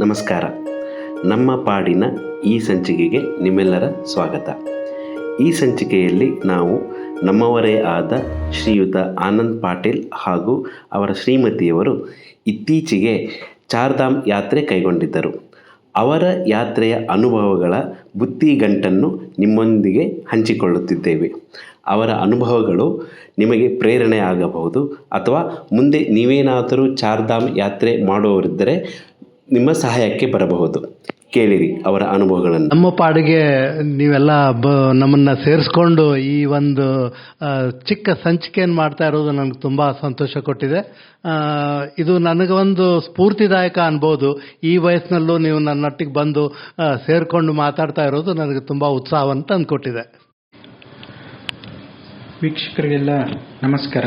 ನಮಸ್ಕಾರ. ನಮ್ಮ ಪಾಡಿನ ಈ ಸಂಚಿಕೆಗೆ ನಿಮ್ಮೆಲ್ಲರ ಸ್ವಾಗತ. ಈ ಸಂಚಿಕೆಯಲ್ಲಿ ನಾವು ನಮ್ಮವರೇ ಆದ ಶ್ರೀಯುತ ಆನಂದ್ ಪಾಟೀಲ್ ಹಾಗೂ ಅವರ ಶ್ರೀಮತಿಯವರು ಇತ್ತೀಚೆಗೆ ಚಾರ್ಧಾಮ್ ಯಾತ್ರೆ ಕೈಗೊಂಡಿದ್ದರು. ಅವರ ಯಾತ್ರೆಯ ಅನುಭವಗಳ ಬುತ್ತಿಗಂಟನ್ನು ನಿಮ್ಮೊಂದಿಗೆ ಹಂಚಿಕೊಳ್ಳುತ್ತಿದ್ದೇವೆ. ಅವರ ಅನುಭವಗಳು ನಿಮಗೆ ಪ್ರೇರಣೆ ಆಗಬಹುದು ಅಥವಾ ಮುಂದೆ ನೀವೇನಾದರೂ ಚಾರ್ಧಾಮ್ ಯಾತ್ರೆ ಮಾಡುವವರಿದ್ದರೆ ನಿಮ್ಮ ಸಹಾಯಕ್ಕೆ ಬರಬಹುದು. ಕೇಳಿರಿ ಅವರ ಅನುಭವಗಳನ್ನು. ನಮ್ಮ ಪಾಡಿಗೆ ನೀವೆಲ್ಲ ಬ ನಮ್ಮನ್ನ ಸೇರಿಸ್ಕೊಂಡು ಈ ಒಂದು ಚಿಕ್ಕ ಸಂಚಿಕೆಯನ್ನು ಮಾಡ್ತಾ ಇರೋದು ನನಗೆ ತುಂಬ ಸಂತೋಷ ಕೊಟ್ಟಿದೆ. ಇದು ನನಗೆ ಒಂದು ಸ್ಫೂರ್ತಿದಾಯಕ ಅನ್ಬೋದು. ಈ ವಯಸ್ಸಿನಲ್ಲೂ ನೀವು ನನ್ನೊಟ್ಟಿಗೆ ಬಂದು ಸೇರಿಕೊಂಡು ಮಾತಾಡ್ತಾ ಇರೋದು ನನಗೆ ತುಂಬ ಉತ್ಸಾಹವನ್ನು ತಂದುಕೊಟ್ಟಿದೆ ವೀಕ್ಷಕರಿಗೆಲ್ಲ ನಮಸ್ಕಾರ.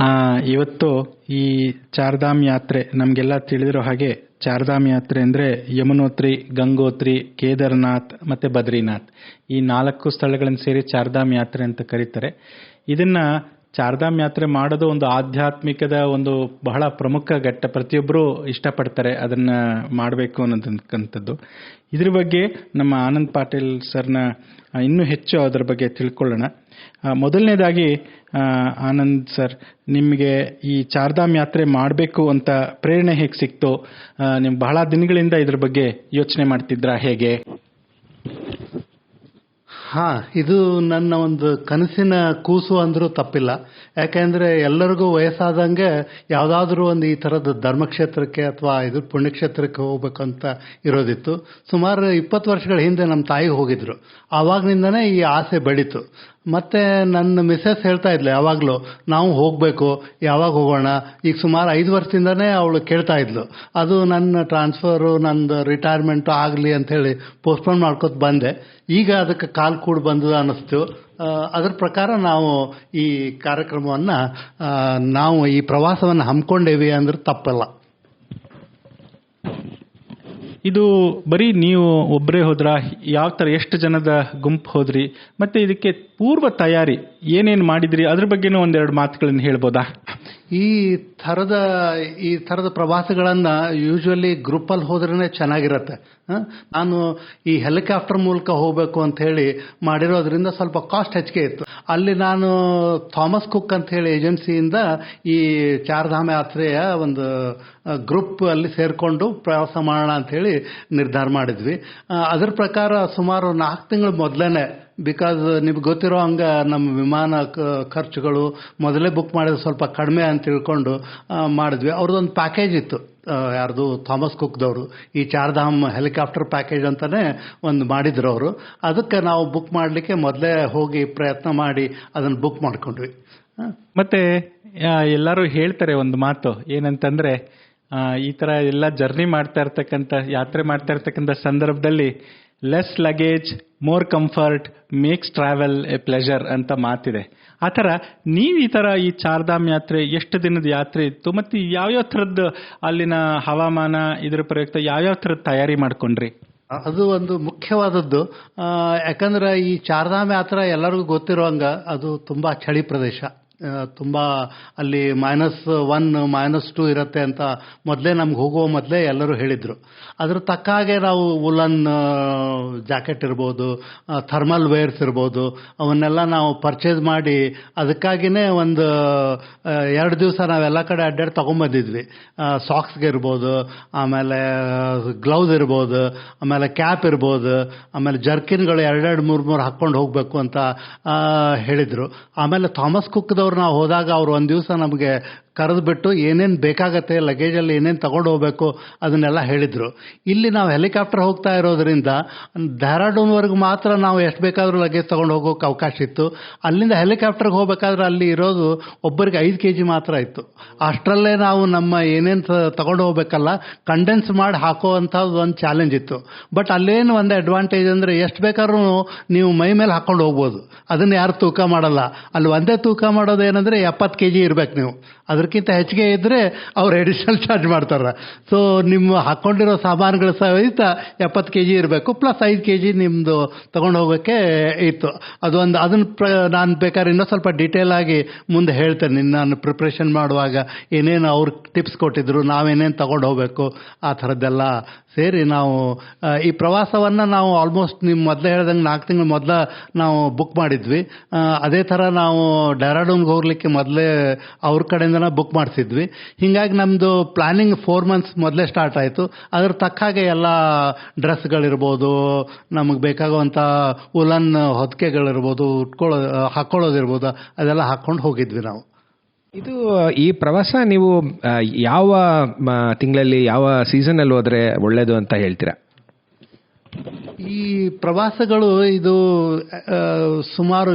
ಆ, ಇವತ್ತು ಈ ಚಾರ್ಧಾಮ್ ಯಾತ್ರೆ ನಮಗೆಲ್ಲ ತಿಳಿದಿರೋ ಹಾಗೆ ಚಾರ್ಧಾಮ್ ಯಾತ್ರೆ ಅಂದರೆ ಯಮುನೋತ್ರಿ, ಗಂಗೋತ್ರಿ, ಕೇದಾರನಾಥ್ ಮತ್ತು ಬದ್ರಿನಾಥ್. ಈ ನಾಲ್ಕು ಸ್ಥಳಗಳನ್ನು ಸೇರಿ ಚಾರ್ಧಾಮ್ ಯಾತ್ರೆ ಅಂತ ಕರೀತಾರೆ. ಇದನ್ನ ಚಾರ್ಧಾಮ್ ಯಾತ್ರೆ ಮಾಡೋದು ಒಂದು ಆಧ್ಯಾತ್ಮಿಕದ ಒಂದು ಬಹಳ ಪ್ರಮುಖ ಘಟ್ಟ. ಪ್ರತಿಯೊಬ್ಬರು ಇಷ್ಟಪಡ್ತಾರೆ ಅದನ್ನ ಮಾಡಬೇಕು ಅನ್ನೋದಕ್ಕಂಥದ್ದು. ಇದ್ರ ಬಗ್ಗೆ ನಮ್ಮ ಆನಂದ್ ಪಾಟೀಲ್ ಸರ್ನ ಇನ್ನೂ ಹೆಚ್ಚು ಅದರ ಬಗ್ಗೆ ತಿಳ್ಕೊಳ್ಳೋಣ. ಮೊದಲನೇದಾಗಿ ಆನಂದ್ ಸರ್, ನಿಮಗೆ ಈ ಚಾರ್ಧಾಮ್ ಯಾತ್ರೆ ಮಾಡಬೇಕು ಅಂತ ಪ್ರೇರಣೆ ಹೇಗೆ ಸಿಕ್ತು? ನೀವು ಬಹಳ ದಿನಗಳಿಂದ ಇದ್ರ ಬಗ್ಗೆ ಯೋಚನೆ ಮಾಡ್ತಿದ್ರಾ ಹೇಗೆ? ಹಾ, ಇದು ನನ್ನ ಒಂದು ಕನಸಿನ ಕೂಸು ಅಂದರೂ ತಪ್ಪಿಲ್ಲ. ಯಾಕೆಂದ್ರೆ ಎಲ್ಲರಿಗೂ ವಯಸ್ಸಾದಂಗೆ ಯಾವುದಾದ್ರೂ ಒಂದು ಈ ಥರದ ಧರ್ಮಕ್ಷೇತ್ರಕ್ಕೆ ಅಥವಾ ಇದು ಪುಣ್ಯಕ್ಷೇತ್ರಕ್ಕೆ ಹೋಗ್ಬೇಕಂತ ಇರೋದಿತ್ತು. ಸುಮಾರು ಇಪ್ಪತ್ತು ವರ್ಷಗಳ ಹಿಂದೆ ನಮ್ಮ ತಾಯಿ ಹೋಗಿದ್ರು. ಆವಾಗಿನಿಂದನೇ ಈ ಆಸೆ ಬೆಳೀತು. ಮತ್ತೆ ನನ್ನ ಮಿಸ್ಸಸ್ ಹೇಳ್ತಾ ಇದ್ಲು, ಯಾವಾಗಲೂ, ನಾವು ಹೋಗಬೇಕು, ಯಾವಾಗ ಹೋಗೋಣ? ಈಗ ಸುಮಾರು ಐದು ವರ್ಷದಿಂದನೇ ಅವಳು ಕೇಳ್ತಾ ಇದ್ಲು. ಅದು ನನ್ನ ಟ್ರಾನ್ಸ್ಫರು ನಂದು ರಿಟೈರ್ಮೆಂಟು ಆಗಲಿ ಅಂಥೇಳಿ ಪೋಸ್ಟ್ಪೋನ್ ಮಾಡ್ಕೊತ ಬಂದೆ. ಈಗ ಅದಕ್ಕೆ ಕಾಲು ಕೂಡಿ ಬಂದದ ಅನ್ನಿಸ್ತು. ಅದರ ಅದ್ರ ಪ್ರಕಾರ ನಾವು ಈ ಕಾರ್ಯಕ್ರಮವನ್ನು ನಾವು ಈ ಪ್ರವಾಸವನ್ನು ಹಮ್ಮಿಕೊಂಡೇವಿ ಅಂದ್ರೆ ತಪ್ಪಲ್ಲ. ಇದು ಬರೀ ನೀವು ಒಬ್ಬರೇ ಹೋದ್ರ? ಯಾವ ಥರ ಎಷ್ಟು ಜನದ ಗುಂಪು ಹೋದ್ರಿ? ಮತ್ತೆ ಇದಕ್ಕೆ ಪೂರ್ವ ತಯಾರಿ ಏನೇನು ಮಾಡಿದ್ರಿ? ಅದ್ರ ಬಗ್ಗೆನೂ ಒಂದೆರಡು ಮಾತುಗಳನ್ನು ಹೇಳ್ಬೋದಾ? ಈ ಥರದ ಈ ಥರದ ಪ್ರವಾಸಗಳನ್ನು ಯೂಶ್ವಲಿ ಗ್ರೂಪಲ್ಲಿ ಹೋದ್ರೇ ಚೆನ್ನಾಗಿರುತ್ತೆ? ನಾನು ಈ ಹೆಲಿಕಾಪ್ಟರ್ ಮೂಲಕ ಹೋಗಬೇಕು ಅಂತ ಹೇಳಿ ಮಾಡಿರೋದ್ರಿಂದ ಸ್ವಲ್ಪ ಕಾಸ್ಟ್ ಹೆಚ್ಚಿಗೆ ಇತ್ತು. ಅಲ್ಲಿ ನಾನು ಥಾಮಸ್ ಕುಕ್ ಅಂತ ಹೇಳಿ ಏಜೆನ್ಸಿಯಿಂದ ಈ ಚಾರ್ಧಾಮ ಯಾತ್ರೆಯ ಒಂದು ಗ್ರೂಪ್ ಅಲ್ಲಿ ಸೇರಿಕೊಂಡು ಪ್ರವಾಸ ಮಾಡೋಣ ಅಂತ ಹೇಳಿ ನಿರ್ಧಾರ ಮಾಡಿದ್ವಿ. ಅದರ ಅದ್ರ ಪ್ರಕಾರ ಸುಮಾರು ನಾಲ್ಕು ತಿಂಗಳು ಮೊದಲೇನೆ ಬಿಕಾಸ್ ನಿಮ್ಗೆ ಗೊತ್ತಿರೋ ಹಂಗೆ ನಮ್ಮ ವಿಮಾನ ಖರ್ಚುಗಳು ಮೊದಲೇ ಬುಕ್ ಮಾಡಿದ್ರೆ ಸ್ವಲ್ಪ ಕಡಿಮೆ ಅಂತ ತಿಳ್ಕೊಂಡು ಮಾಡಿದ್ವಿ. ಅವ್ರದ್ದೊಂದು ಪ್ಯಾಕೇಜ್ ಇತ್ತು. ಯಾರ್ದು ಥಾಮಸ್ ಕುಕ್ದವರು. ಈ ಚಾರ್ಧಾಮ್ ಹೆಲಿಕಾಪ್ಟರ್ ಪ್ಯಾಕೇಜ್ ಅಂತಾನೆ ಒಂದು ಮಾಡಿದ್ರು ಅವರು. ಅದಕ್ಕೆ ನಾವು ಬುಕ್ ಮಾಡಲಿಕ್ಕೆ ಮೊದಲೇ ಹೋಗಿ ಪ್ರಯತ್ನ ಮಾಡಿ ಅದನ್ನು ಬುಕ್ ಮಾಡ್ಕೊಂಡ್ವಿ. ಮತ್ತೆ ಎಲ್ಲರೂ ಹೇಳ್ತಾರೆ ಒಂದು ಮಾತು. ಏನಂತಂದ್ರೆ ಈ ತರ ಎಲ್ಲ ಜರ್ನಿ ಮಾಡ್ತಾ ಇರ್ತಕ್ಕಂಥ, ಯಾತ್ರೆ ಮಾಡ್ತಾ ಇರ್ತಕ್ಕಂಥ ಸಂದರ್ಭದಲ್ಲಿ less luggage more comfort makes travel a pleasure ಅಂತ ಮಾತಿದೆ. ಆ ಥರ ನೀವು ಈ ಥರ ಈ ಚಾರ್ಧಾಮ್ ಯಾತ್ರೆ, ಎಷ್ಟು ದಿನದ ಯಾತ್ರೆ ಇತ್ತು ಮತ್ತೆ ಯಾವ್ಯಾವ ಥರದ್ದು ಅಲ್ಲಿನ ಹವಾಮಾನ, ಇದ್ರ ಪ್ರಯುಕ್ತ ಯಾವ್ಯಾವ ಥರದ ತಯಾರಿ ಮಾಡ್ಕೊಂಡ್ರಿ? ಅದು ಒಂದು ಮುಖ್ಯವಾದದ್ದು. ಯಾಕಂದ್ರೆ ಈ ಚಾರ್ಧಾಮ್ ಯಾತ್ರೆ ಎಲ್ಲರಿಗೂ ಗೊತ್ತಿರೋ ಹಂಗ ಅದು ತುಂಬಾ ಚಳಿ ಪ್ರದೇಶ. ತುಂಬಾ ಅಲ್ಲಿ ಮೈನಸ್ ಒನ್ ಮೈನಸ್ ಟು ಇರುತ್ತೆ ಅಂತ ಮೊದಲೇ ನಮ್ಗೆ ಹೋಗುವ ಮೊದಲೇ ಎಲ್ಲರೂ ಹೇಳಿದ್ರು. ಅದ್ರ ತಕ್ಕ ಹಾಗೆ ನಾವು ವುಲನ್ ಜಾಕೆಟ್ ಇರ್ಬೋದು ಥರ್ಮಲ್ ವೇರ್ಸ್ ಇರ್ಬೋದು, ಅವನ್ನೆಲ್ಲ ನಾವು ಪರ್ಚೇಸ್ ಮಾಡಿ ಅದಕ್ಕಾಗಿನೇ ಒಂದು ಎರಡು ದಿವಸ ನಾವೆಲ್ಲ ಕಡೆ ಅಡ್ಡಾಡಿ ತೊಗೊಂಬಂದಿದ್ವಿ. ಸಾಕ್ಸ್ಗೆ ಇರ್ಬೋದು, ಆಮೇಲೆ ಗ್ಲೌಸ್ ಇರ್ಬೋದು, ಆಮೇಲೆ ಕ್ಯಾಪ್ ಇರ್ಬೋದು, ಆಮೇಲೆ ಜರ್ಕಿನ್ಗಳು ಎರಡೆರಡು ಮೂರು ಮೂರು ಹಾಕ್ಕೊಂಡು ಹೋಗಬೇಕು ಅಂತ ಹೇಳಿದರು. ಆಮೇಲೆ ಥಾಮಸ್ ಕುಕ್ದವ್ರು ನಾವು ಹೋದಾಗ ಅವ್ರು ಒಂದು ದಿವಸ ನಮಗೆ ಕರೆದುಬಿಟ್ಟು ಏನೇನು ಬೇಕಾಗತ್ತೆ ಲಗೇಜಲ್ಲಿ ಏನೇನು ತಗೊಂಡು ಹೋಗಬೇಕು ಅದನ್ನೆಲ್ಲ ಹೇಳಿದರು. ಇಲ್ಲಿ ನಾವು ಹೆಲಿಕಾಪ್ಟರ್ ಹೋಗ್ತಾ ಇರೋದ್ರಿಂದ ಡೆಹ್ರಾಡೂನ್ವರೆಗೂ ಮಾತ್ರ ನಾವು ಎಷ್ಟು ಬೇಕಾದರೂ ಲಗೇಜ್ ತಗೊಂಡು ಹೋಗೋಕೆ ಅವಕಾಶ ಇತ್ತು. ಅಲ್ಲಿಂದ ಹೆಲಿಕಾಪ್ಟರ್ಗೆ ಹೋಗಬೇಕಾದ್ರೆ ಅಲ್ಲಿ ಇರೋದು ಒಬ್ಬರಿಗೆ ಐದು ಕೆ ಜಿ ಮಾತ್ರ ಇತ್ತು. ಅಷ್ಟರಲ್ಲೇ ನಾವು ನಮ್ಮ ಏನೇನು ತಗೊಂಡು ಹೋಗಬೇಕಲ್ಲ ಕಂಡೆನ್ಸ್ ಮಾಡಿ ಹಾಕೋವಂಥದ್ದು ಒಂದು ಚಾಲೆಂಜ್ ಇತ್ತು. ಬಟ್ ಅಲ್ಲೇನು ಒಂದು ಅಡ್ವಾಂಟೇಜ್ ಅಂದರೆ ಎಷ್ಟು ಬೇಕಾದ್ರೂ ನೀವು ಮೈ ಮೇಲೆ ಹಾಕೊಂಡು ಹೋಗ್ಬೋದು. ಅದನ್ನು ಯಾರು ತೂಕ ಮಾಡಲ್ಲ. ಅಲ್ಲಿ ಒಂದೇ ತೂಕ ಮಾಡೋದು ಏನಂದರೆ ಎಪ್ಪತ್ತು ಕೆ ಜಿ ಇರ್ಬೇಕು ನೀವು. ಅದ್ರ ಅದಕ್ಕಿಂತ ಹೆಚ್ಚಿಗೆ ಇದ್ದರೆ ಅವ್ರು ಎಡಿಷನಲ್ ಚಾರ್ಜ್ ಮಾಡ್ತಾರೆ ಸೊ ನಿಮ್ಮ ಹಾಕ್ಕೊಂಡಿರೋ ಸಾಮಾನುಗಳ ಸಹಿತ ಎಪ್ಪತ್ತು ಕೆ ಜಿ ಇರಬೇಕು ಪ್ಲಸ್ ಐದು ಕೆ ಜಿ ನಿಮ್ಮದು ತೊಗೊಂಡು ಹೋಗೋಕ್ಕೆ ಇತ್ತು. ಅದೊಂದು ಅದನ್ನು ಪ್ರ, ನಾನು ಬೇಕಾದ್ರೆ ಇನ್ನೂ ಸ್ವಲ್ಪ ಡೀಟೇಲ್ ಆಗಿ ಮುಂದೆ ಹೇಳ್ತೇನೆ. ನಾನು ಪ್ರಿಪ್ರೇಷನ್ ಮಾಡುವಾಗ ಏನೇನು ಅವ್ರು ಟಿಪ್ಸ್ ಕೊಟ್ಟಿದ್ರು ನಾವೇನೇನು ತೊಗೊಂಡು ಹೋಗಬೇಕು, ಆ ಥರದ್ದೆಲ್ಲ ಸೇರಿ ನಾವು ಈ ಪ್ರವಾಸವನ್ನು ನಾವು ಆಲ್ಮೋಸ್ಟ್ ನಿಮ್ಮ ಮೊದಲೇ ಹೇಳ್ದಂಗೆ ನಾಲ್ಕು ತಿಂಗಳು ಮೊದಲ ನಾವು ಬುಕ್ ಮಾಡಿದ್ವಿ. ಅದೇ ಥರ ನಾವು ಡೆಹ್ರಾಡೂನ್ಗೆ ಹೋಗ್ಲಿಕ್ಕೆ ಮೊದಲೇ ಅವ್ರ ಕಡೆಯಿಂದನೇ ಬುಕ್ ಮಾಡಿಸಿದ್ವಿ. ಹೀಗಾಗಿ ನಮ್ಮದು ಪ್ಲಾನಿಂಗ್ ಫೋರ್ ಮಂತ್ಸ್ ಮೊದಲೇ ಸ್ಟಾರ್ಟ್ ಆಯಿತು. ಅದ್ರ ತಕ್ಕ ಹಾಗೆ ಎಲ್ಲ ಡ್ರೆಸ್ಗಳಿರ್ಬೋದು, ನಮಗೆ ಬೇಕಾಗುವಂಥ ಉಲನ್ ಹೊದಿಕೆಗಳಿರ್ಬೋದು ಉಟ್ಕೊಳ್ಳೋ ಹಾಕ್ಕೊಳ್ಳೋದಿರ್ಬೋದು ಅದೆಲ್ಲ ಹಾಕ್ಕೊಂಡು ಹೋಗಿದ್ವಿ ನಾವು. ಇದು, ಈ ಪ್ರವಾಸ ನೀವು ಯಾವ ತಿಂಗಳಲ್ಲಿ, ಯಾವ ಸೀಸನಲ್ಲಿ ಹೋದ್ರೆ ಒಳ್ಳೇದು ಅಂತ ಹೇಳ್ತೀರಾ? ಈ ಪ್ರವಾಸಗಳು ಇದು ಸುಮಾರು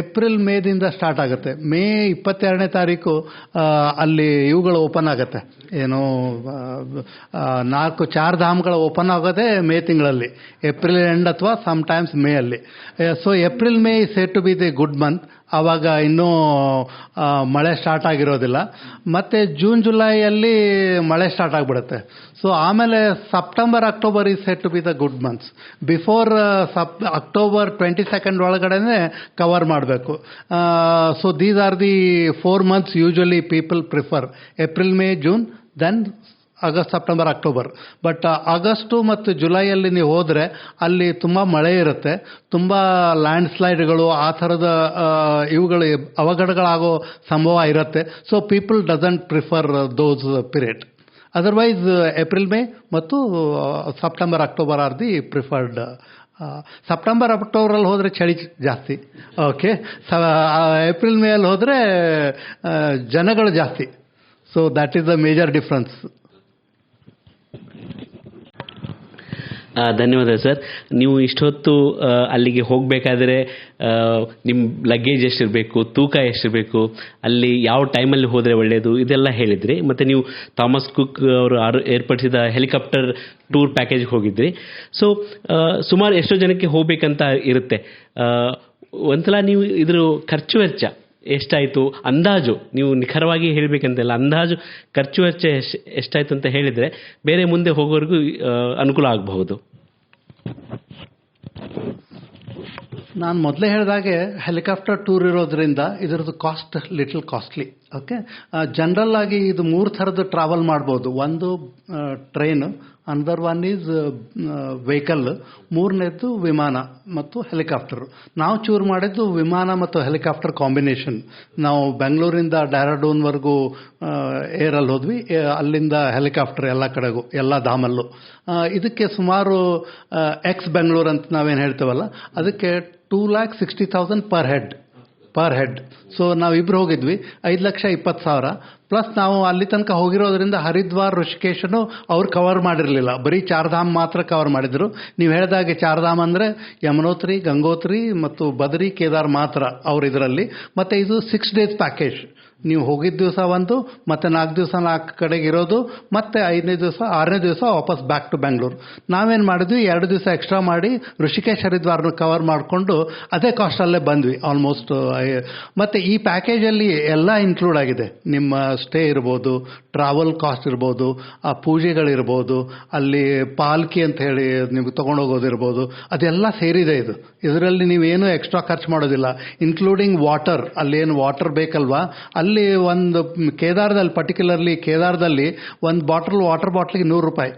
ಏಪ್ರಿಲ್, ಮೇದಿಂದ ಸ್ಟಾರ್ಟ್ ಆಗುತ್ತೆ. ಮೇ ಇಪ್ಪತ್ತೆರಡನೇ ತಾರೀಕು ಅಲ್ಲಿ ಇವುಗಳು ಓಪನ್ ಆಗುತ್ತೆ. ಏನು ನಾಲ್ಕು ಚಾರ್ ಧಾಮ್ಗಳು ಓಪನ್ ಆಗೋದೇ ಮೇ ತಿಂಗಳಲ್ಲಿ. ಏಪ್ರಿಲ್ ಎಂಡ್ ಅಥವಾ ಸಮ್ ಟೈಮ್ಸ್ ಮೇ ಅಲ್ಲಿ. So April, May set to be the good month ಆವಾಗ ಇನ್ನೂ ಮಳೆ ಸ್ಟಾರ್ಟ್ ಆಗಿರೋದಿಲ್ಲ. ಮತ್ತು ಜೂನ್ ಜುಲೈಯಲ್ಲಿ ಮಳೆ ಸ್ಟಾರ್ಟ್ ಆಗಿಬಿಡುತ್ತೆ. ಸೊ ಆಮೇಲೆ September October is set to be the good months before sup October twenty second ಒಳಗಡೆನೆ ಕವರ್ ಮಾಡಬೇಕು. So these are the four months usually people prefer April May June then August, September, October. But August ಮತ್ತು ಜುಲೈಯಲ್ಲಿ ನೀವು ಹೋದರೆ ಅಲ್ಲಿ ತುಂಬ ಮಳೆ ಇರುತ್ತೆ. ತುಂಬ ಲ್ಯಾಂಡ್ ಸ್ಲೈಡ್ಗಳು ಆ ಥರದ ಇವುಗಳು ಅವಘಡಗಳಾಗೋ ಸಂಭವ ಇರುತ್ತೆ. So people doesn't prefer those period otherwise April May ಮತ್ತು September, October are the preferred September ಅಕ್ಟೋಬರಲ್ಲಿ ಹೋದರೆ ಚಳಿ ಜಾಸ್ತಿ. ಓಕೆ ಸ ಏಪ್ರಿಲ್ ಮೇಯಲ್ಲಿ ಹೋದರೆ ಜನಗಳು ಜಾಸ್ತಿ. So that is the major difference ಧನ್ಯವಾದ ಸರ್. ನೀವು ಇಷ್ಟೊತ್ತು ಅಲ್ಲಿಗೆ ಹೋಗಬೇಕಾದ್ರೆ ನಿಮ್ಮ ಲಗೇಜ್ ಎಷ್ಟಿರಬೇಕು, ತೂಕ ಎಷ್ಟಿರಬೇಕು, ಅಲ್ಲಿ ಯಾವ ಟೈಮಲ್ಲಿ ಹೋದರೆ ಒಳ್ಳೆಯದು ಇದೆಲ್ಲ ಹೇಳಿದ್ರಿ. ಮತ್ತು ನೀವು ಥಾಮಸ್ ಕುಕ್ ಅವರು ಆರು, ಏರ್ಪಡಿಸಿದ ಹೆಲಿಕಾಪ್ಟರ್ ಟೂರ್ ಪ್ಯಾಕೇಜ್ಗೆ ಹೋಗಿದ್ರಿ. ಸೊ ಸುಮಾರು ಎಷ್ಟೋ ಜನಕ್ಕೆ ಹೋಗಬೇಕಂತ ಇರುತ್ತೆ. ಒಂದ್ಸಲ ನೀವು ಇದ್ರ ಖರ್ಚು ವೆಚ್ಚ ಎಷ್ಟಾಯಿತು? ಅಂದಾಜು. ನೀವು ನಿಖರವಾಗಿ ಹೇಳಬೇಕಂತಿಲ್ಲ. ಅಂದಾಜು ಖರ್ಚು ವೆಚ್ಚ ಎಷ್ಟ್ ಎಷ್ಟಾಯಿತು ಅಂತ ಹೇಳಿದರೆ ಬೇರೆ ಮುಂದೆ ಹೋಗೋರಿಗೂ ಅನುಕೂಲ ಆಗಬಹುದು. ನಾನು ಮೊದಲೇ ಹೇಳಿದಾಗೆ ಹೆಲಿಕಾಪ್ಟರ್ ಟೂರ್ ಇರೋದ್ರಿಂದ ಇದರದ್ದು cost little costly okay general ಆಗಿ ಇದು ಮೂರು ಥರದ್ದು ಟ್ರಾವೆಲ್ ಮಾಡ್ಬೋದು. ಒಂದು train another one is vehicle ಮೂರನೇದು ವಿಮಾನ ಮತ್ತು ಹೆಲಿಕಾಪ್ಟರ್ ನಾವು ಚೂರ್ ಮಾಡಿದ್ದು ವಿಮಾನ ಮತ್ತು ಹೆಲಿಕಾಪ್ಟರ್ ಕಾಂಬಿನೇಷನ್ ನಾವು ಬೆಂಗಳೂರಿಂದ ಡ್ಯಾರಡೂನ್ವರೆಗೂ ಏರಲ್ಲಿ ಹೋದ್ವಿ. ಅಲ್ಲಿಂದ ಹೆಲಿಕಾಪ್ಟರ್ ಎಲ್ಲ ಕಡೆಗೂ, ಎಲ್ಲ ಧಾಮಲ್ಲೂ. ಇದಕ್ಕೆ ಸುಮಾರು ಎಕ್ಸ್ ಬೆಂಗಳೂರು ಅಂತ ನಾವೇನು ಹೇಳ್ತೇವಲ್ಲ, ಅದಕ್ಕೆ two lakh sixty thousand per head per head so ನಾವಿಬ್ರು ಹೋಗಿದ್ವಿ. ಐದು ಲಕ್ಷ ಇಪ್ಪತ್ತು ಸಾವಿರ. ಪ್ಲಸ್ ನಾವು ಅಲ್ಲಿ ತನಕ ಹೋಗಿರೋದ್ರಿಂದ ಹರಿದ್ವಾರ್, ಋಷಿಕೇಶನು ಅವ್ರು ಕವರ್ ಮಾಡಿರಲಿಲ್ಲ. ಬರೀ ಚಾರ್ಧಾಮ್ ಮಾತ್ರ ಕವರ್ ಮಾಡಿದ್ರು. ನೀವು ಹೇಳಿದಾಗೆ ಚಾರ್ಧಾಮ್ ಅಂದರೆ ಯಮನೋತ್ರಿ, ಗಂಗೋತ್ರಿ ಮತ್ತು ಬದರಿ ಕೇದಾರ್ ಮಾತ್ರ ಅವ್ರು ಇದರಲ್ಲಿ. ಮತ್ತು ಇದು ಸಿಕ್ಸ್ ಡೇಸ್ ಪ್ಯಾಕೇಜ್ ನೀವು ಹೋಗಿದ್ದ ದಿವಸ ಒಂದು ಮತ್ತೆ ನಾಲ್ಕು ದಿವಸ ನಾಲ್ಕು ಕಡೆಗೆ ಇರೋದು, ಮತ್ತೆ ಐದನೇ ದಿವಸ, ಆರನೇ ದಿವಸ ವಾಪಸ್ ಬ್ಯಾಕ್ ಟು ಬೆಂಗಳೂರು ನಾವೇನು ಮಾಡಿದ್ವಿ? ಎರಡು ದಿವಸ ಎಕ್ಸ್ಟ್ರಾ ಮಾಡಿ ಋಷಿಕೇಶ್ ಹರಿದ್ವಾರನ ಕವರ್ ಮಾಡಿಕೊಂಡು ಅದೇ ಕಾಸ್ಟಲ್ಲೇ ಬಂದ್ವಿ ಆಲ್ಮೋಸ್ಟ್ ಮತ್ತು ಈ ಪ್ಯಾಕೇಜಲ್ಲಿ ಎಲ್ಲ ಇನ್ಕ್ಲೂಡ್ ಆಗಿದೆ. ನಿಮ್ಮ ಸ್ಟೇ ಇರ್ಬೋದು ಟ್ರಾವೆಲ್ ಕಾಸ್ಟ್ ಇರ್ಬೋದು, ಆ ಪೂಜೆಗಳಿರ್ಬೋದು, ಅಲ್ಲಿ ಪಾಲ್ಕಿ ಅಂತ ಹೇಳಿ ನಿಮ್ಗೆ ತೊಗೊಂಡೋಗೋದಿರ್ಬೋದು ಅದೆಲ್ಲ ಸೇರಿದೆ ಇದು. ಇದರಲ್ಲಿ ನೀವೇನು ಎಕ್ಸ್ಟ್ರಾ ಖರ್ಚು ಮಾಡೋದಿಲ್ಲ. ಇನ್ಕ್ಲೂಡಿಂಗ್ ವಾಟರ್ ಅಲ್ಲೇನು ವಾಟರ್ ಬೇಕಲ್ವಾ? ಅಲ್ಲಿ ಒಂದು ಕೇದಾರದಲ್ಲಿ ಪರ್ಟಿಕ್ಯುಲರ್ಲಿ ಕೇದಾರದಲ್ಲಿ ಒಂದು ಬಾಟಲ್ ವಾಟರ್ ಬಾಟ್ಲಿಗೆ ನೂರು ರೂಪಾಯಿ.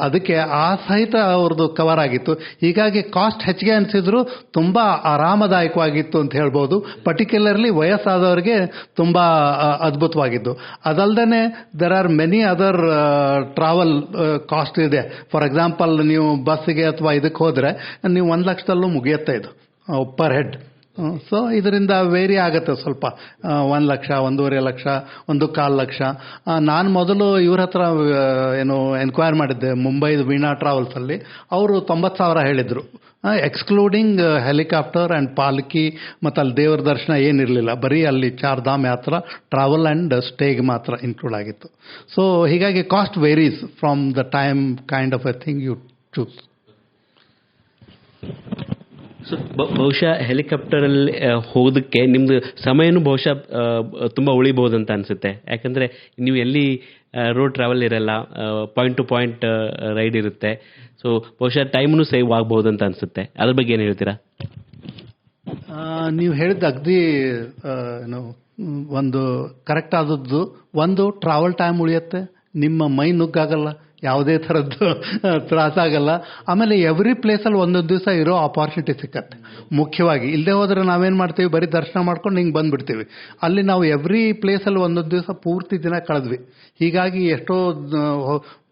ಅದಕ್ಕೆ ಆ ಸಹಿತ ಅವ್ರದ್ದು ಕವರ್ ಆಗಿತ್ತು. ಹೀಗಾಗಿ ಕಾಸ್ಟ್ ಹೆಚ್ಚಿಗೆ ಅನಿಸಿದ್ರು ತುಂಬಾ ಆರಾಮದಾಯಕವಾಗಿತ್ತು ಅಂತ ಹೇಳ್ಬೋದು. ಪರ್ಟಿಕ್ಯುಲರ್ಲಿ ವಯಸ್ಸಾದವರಿಗೆ ತುಂಬಾ ಅದ್ಭುತವಾಗಿದ್ದು. ಅದಲ್ದೇ there are many other travel cost ಇದೆ. ಫಾರ್ ಎಕ್ಸಾಂಪಲ್ ನೀವು ಬಸ್ಸಿಗೆ ಅಥವಾ ಇದಕ್ಕೆ ಹೋದ್ರೆ, ನೀವು ಒಂದು ಲಕ್ಷದಲ್ಲೂ ಮುಗಿಯುತ್ತೆ ಇದು ಪರ್ ಹೆಡ್ ಸೊ ಇದರಿಂದ ವೇರಿ ಆಗುತ್ತೆ ಸ್ವಲ್ಪ. ಒಂದು ಲಕ್ಷ, ಒಂದೂವರೆ ಲಕ್ಷ, ಒಂದು ಕಾಲು ಲಕ್ಷ. ನಾನು ಮೊದಲು ಇವ್ರ ಹತ್ರ ಏನು ಎನ್ಕ್ವೈರ್ ಮಾಡಿದ್ದೆ ಮುಂಬೈದು ವೀಣಾ ಟ್ರಾವೆಲ್ಸಲ್ಲಿ ಅವರು ತೊಂಬತ್ತು ಸಾವಿರ ಹೇಳಿದರು. ಎಕ್ಸ್ಕ್ಲೂಡಿಂಗ್ ಹೆಲಿಕಾಪ್ಟರ್ ಆ್ಯಂಡ್ ಪಾಲ್ಕಿ, ಮತ್ತು ಅಲ್ಲಿ ದೇವರ ದರ್ಶನ ಏನಿರಲಿಲ್ಲ. ಬರೀ ಅಲ್ಲಿ ಚಾರ್ಧಾಮ್ ಯಾತ್ರ ಟ್ರಾವೆಲ್ ಆ್ಯಂಡ್ ಸ್ಟೇಗೆ ಮಾತ್ರ ಇನ್ಕ್ಲೂಡ್ ಆಗಿತ್ತು. ಸೊ ಹೀಗಾಗಿ cost varies from the time kind of a thing you choose so ಬಹುಶಃ ಹೆಲಿಕಾಪ್ಟರಲ್ಲಿ ಹೋಗೋದಕ್ಕೆ ನಿಮ್ದು ಸಮಯನೂ ಬಹುಶಃ ತುಂಬಾ ಉಳಿಬಹುದು ಅಂತ ಅನಿಸುತ್ತೆ. ಯಾಕಂದರೆ ನೀವು ಎಲ್ಲಿ ರೋಡ್ ಟ್ರಾವೆಲ್ ಇರಲ್ಲ ಪಾಯಿಂಟ್ ಟು ಪಾಯಿಂಟ್ ರೈಡ್ ಇರುತ್ತೆ. ಸೊ ಬಹುಶಃ ಟೈಮ್ನು ಸೇವ್ ಆಗಬಹುದು ಅಂತ ಅನಿಸುತ್ತೆ. ಅದ್ರ ಬಗ್ಗೆ ಏನು ಹೇಳ್ತೀರಾ? ನೀವು ಹೇಳಿದ ಅಗ್ದಿ ಒಂದು ಕರೆಕ್ಟ್ ಆದದ್ದು, ಒಂದು ಟ್ರಾವೆಲ್ ಟೈಮ್ ಉಳಿಯುತ್ತೆ. ನಿಮ್ಮ ಮೈ ನುಗ್ಗಾಗಲ್ಲ ಯಾವುದೇ ಥರದ್ದು ತ್ರಾಸಾಗಲ್ಲ. ಆಮೇಲೆ ಎವ್ರಿ ಪ್ಲೇಸಲ್ಲಿ ಒಂದೊಂದು ದಿವಸ ಇರೋ ಆಪರ್ಚುನಿಟಿ ಸಿಕ್ಕತ್ತೆ. ಮುಖ್ಯವಾಗಿ ಇಲ್ಲದೆ ಹೋದ್ರೆ ನಾವೇನು ಮಾಡ್ತೀವಿ? ಬರೀ ದರ್ಶನ ಮಾಡ್ಕೊಂಡು ಹಿಂಗೆ ಬಂದುಬಿಡ್ತೀವಿ. ಅಲ್ಲಿ ನಾವು ಎವ್ರಿ ಪ್ಲೇಸಲ್ಲಿ ಒಂದೊಂದು ದಿವಸ ಪೂರ್ತಿ ದಿನ ಕಳೆದ್ವಿ. ಹೀಗಾಗಿ ಎಷ್ಟೋ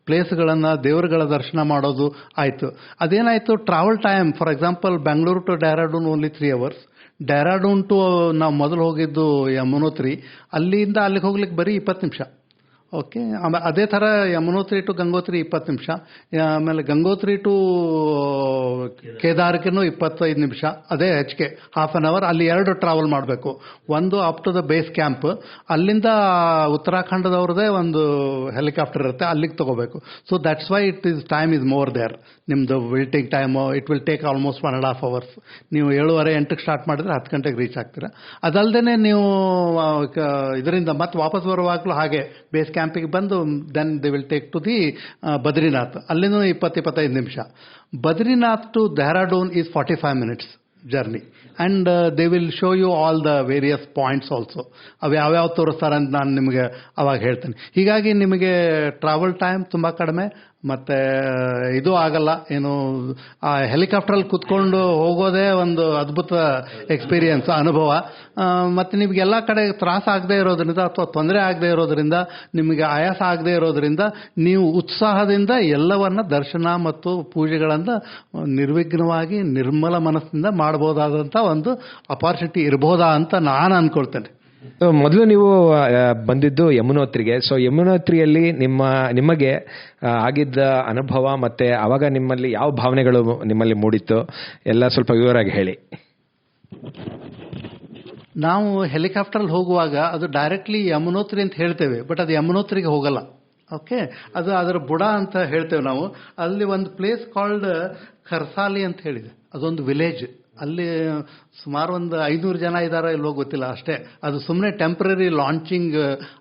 ಪ್ಲೇಸ್ಗಳನ್ನು ದೇವರುಗಳ ದರ್ಶನ ಮಾಡೋದು ಆಯಿತು. ಅದೇನಾಯಿತು? Travel time for example Bengaluru to Dehradun only three hours Dehradun to ನಾವು ಮೊದಲು ಹೋಗಿದ್ದು ಯಮುನೋತ್ರಿ. ಅಲ್ಲಿಂದ ಅಲ್ಲಿಗೆ ಹೋಗ್ಲಿಕ್ಕೆ ಬರೀ ಇಪ್ಪತ್ತು ನಿಮಿಷ. ಓಕೆ. ಆಮೇಲೆ ಅದೇ ಥರ ಯಮುನೋತ್ರಿ ಟು ಗಂಗೋತ್ರಿ ಇಪ್ಪತ್ತು ನಿಮಿಷ. ಆಮೇಲೆ ಗಂಗೋತ್ರಿ ಟು ಕೇದಾರಕ್ಕೂ ಇಪ್ಪತ್ತೈದು ನಿಮಿಷ. ಅದೇ ಹೆಚ್ಚಿಗೆ ಹಾಫ್ ಆನ್ ಅವರ್ ಅಲ್ಲಿ ಎರಡು ಟ್ರಾವೆಲ್ ಮಾಡಬೇಕು. ಒಂದು up to the base camp ಅಲ್ಲಿಂದ ಉತ್ತರಾಖಂಡದವ್ರದ್ದೇ ಒಂದು ಹೆಲಿಕಾಪ್ಟರ್ ಇರುತ್ತೆ. ಅಲ್ಲಿಗೆ ತಗೋಬೇಕು. So that's why it is time is more there ನಿಮ್ಮದು waiting time it will take almost one and half hours ನೀವು ಏಳುವರೆ, ಎಂಟಕ್ಕೆ ಸ್ಟಾರ್ಟ್ ಮಾಡಿದ್ರೆ ಹತ್ತು ಗಂಟೆಗೆ ರೀಚ್ ಆಗ್ತೀರಾ. ಅದಲ್ಲದೆ ನೀವು ಇದರಿಂದ ಮತ್ತೆ ವಾಪಸ್ ಬರುವಾಗಲೂ ಹಾಗೆ ಬೇಸ್ ಕ್ಯಾಂಪಿಗೆ ಬಂದು then they will take to the Badrinath. ಅಲ್ಲಿನೂ ಇಪ್ಪತ್ತು, ಇಪ್ಪತ್ತೈದು ನಿಮಿಷ. Badrinath to Dehradun is forty five minutes journey and they will show you all the various points also ಅವು ಯಾವ್ಯಾವ ತೋರಿಸ್ತಾರೆ ಅಂತ ನಾನು ನಿಮಗೆ ಅವಾಗ ಹೇಳ್ತೇನೆ. ಹೀಗಾಗಿ ನಿಮಗೆ ಟ್ರಾವೆಲ್ ಟೈಮ್ ತುಂಬ ಕಡಿಮೆ. ಮತ್ತು ಇದು ಆಗಲ್ಲ. ಏನು ಆ ಹೆಲಿಕಾಪ್ಟ್ರಲ್ಲಿ ಕುತ್ಕೊಂಡು ಹೋಗೋದೇ ಒಂದು ಅದ್ಭುತ ಎಕ್ಸ್ಪೀರಿಯನ್ಸ್ ಅನುಭವ. ಮತ್ತೆ ಮತ್ತು ನಿಮಗೆ ಎಲ್ಲ ಕಡೆ ತ್ರಾಸ ಆಗದೆ ಇರೋದ್ರಿಂದ ಅಥವಾ ತೊಂದರೆ ಆಗದೆ ಇರೋದ್ರಿಂದ ನಿಮಗೆ ಆಯಾಸ ಆಗದೆ ಇರೋದ್ರಿಂದ ನೀವು ಉತ್ಸಾಹದಿಂದ ಎಲ್ಲವನ್ನ ದರ್ಶನ ಮತ್ತು ಪೂಜೆಗಳನ್ನು ನಿರ್ವಿಘ್ನವಾಗಿ ನಿರ್ಮಲ ಮನಸ್ಸಿಂದ ಮಾಡ್ಬೋದಾದಂಥ ಒಂದು ಅಪಾರ್ಚುನಿಟಿ ಇರಬಹುದಾ ಅಂತ ನಾನು ಅನ್ಕೊಳ್ತೇನೆ. So, ಮೊದಲು ನೀವು ಬಂದಿದ್ದು ಯಮುನೋತ್ರಿಗೆ. ಸೊ ಯಮುನೋತ್ರಿಯಲ್ಲಿ ನಿಮ್ಮ, ನಿಮಗೆ ಆಗಿದ್ದ ಅನುಭವ ಮತ್ತೆ ಅವಾಗ ನಿಮ್ಮಲ್ಲಿ ಯಾವ ಭಾವನೆಗಳು ನಿಮ್ಮಲ್ಲಿ ಮೂಡಿತ್ತು? ಎಲ್ಲ ಸ್ವಲ್ಪ ವಿವರವಾಗಿ ಹೇಳಿ. ನಾವು ಹೆಲಿಕಾಪ್ಟರ್ಲ್ಲಿ ಹೋಗುವಾಗ ಅದು ಡೈರೆಕ್ಟ್ಲಿ ಯಮುನೋತ್ರಿ ಅಂತ ಹೇಳ್ತೇವೆ, ಬಟ್ ಅದು ಯಮುನೋತ್ರಿಗೆ ಹೋಗಲ್ಲ. ಓಕೆ? ಅದು ಅದರ ಬುಡ ಅಂತ ಹೇಳ್ತೇವೆ ನಾವು. ಅಲ್ಲಿ ಒಂದು ಪ್ಲೇಸ್ ಕಾಲ್ಡ್ ಖರ್ಸಾಲಿ ಅಂತ ಹೇಳಿದೆ. ಅದೊಂದು ವಿಲೇಜ್. ಅಲ್ಲಿ ಸುಮಾರು ಒಂದು ಐನೂರು ಜನ ಇದ್ದಾರೆ ಇಲ್ಲೋ ಗೊತ್ತಿಲ್ಲ ಅಷ್ಟೇ. ಅದು ಸುಮ್ಮನೆ ಟೆಂಪ್ರರಿ ಲಾಂಚಿಂಗ್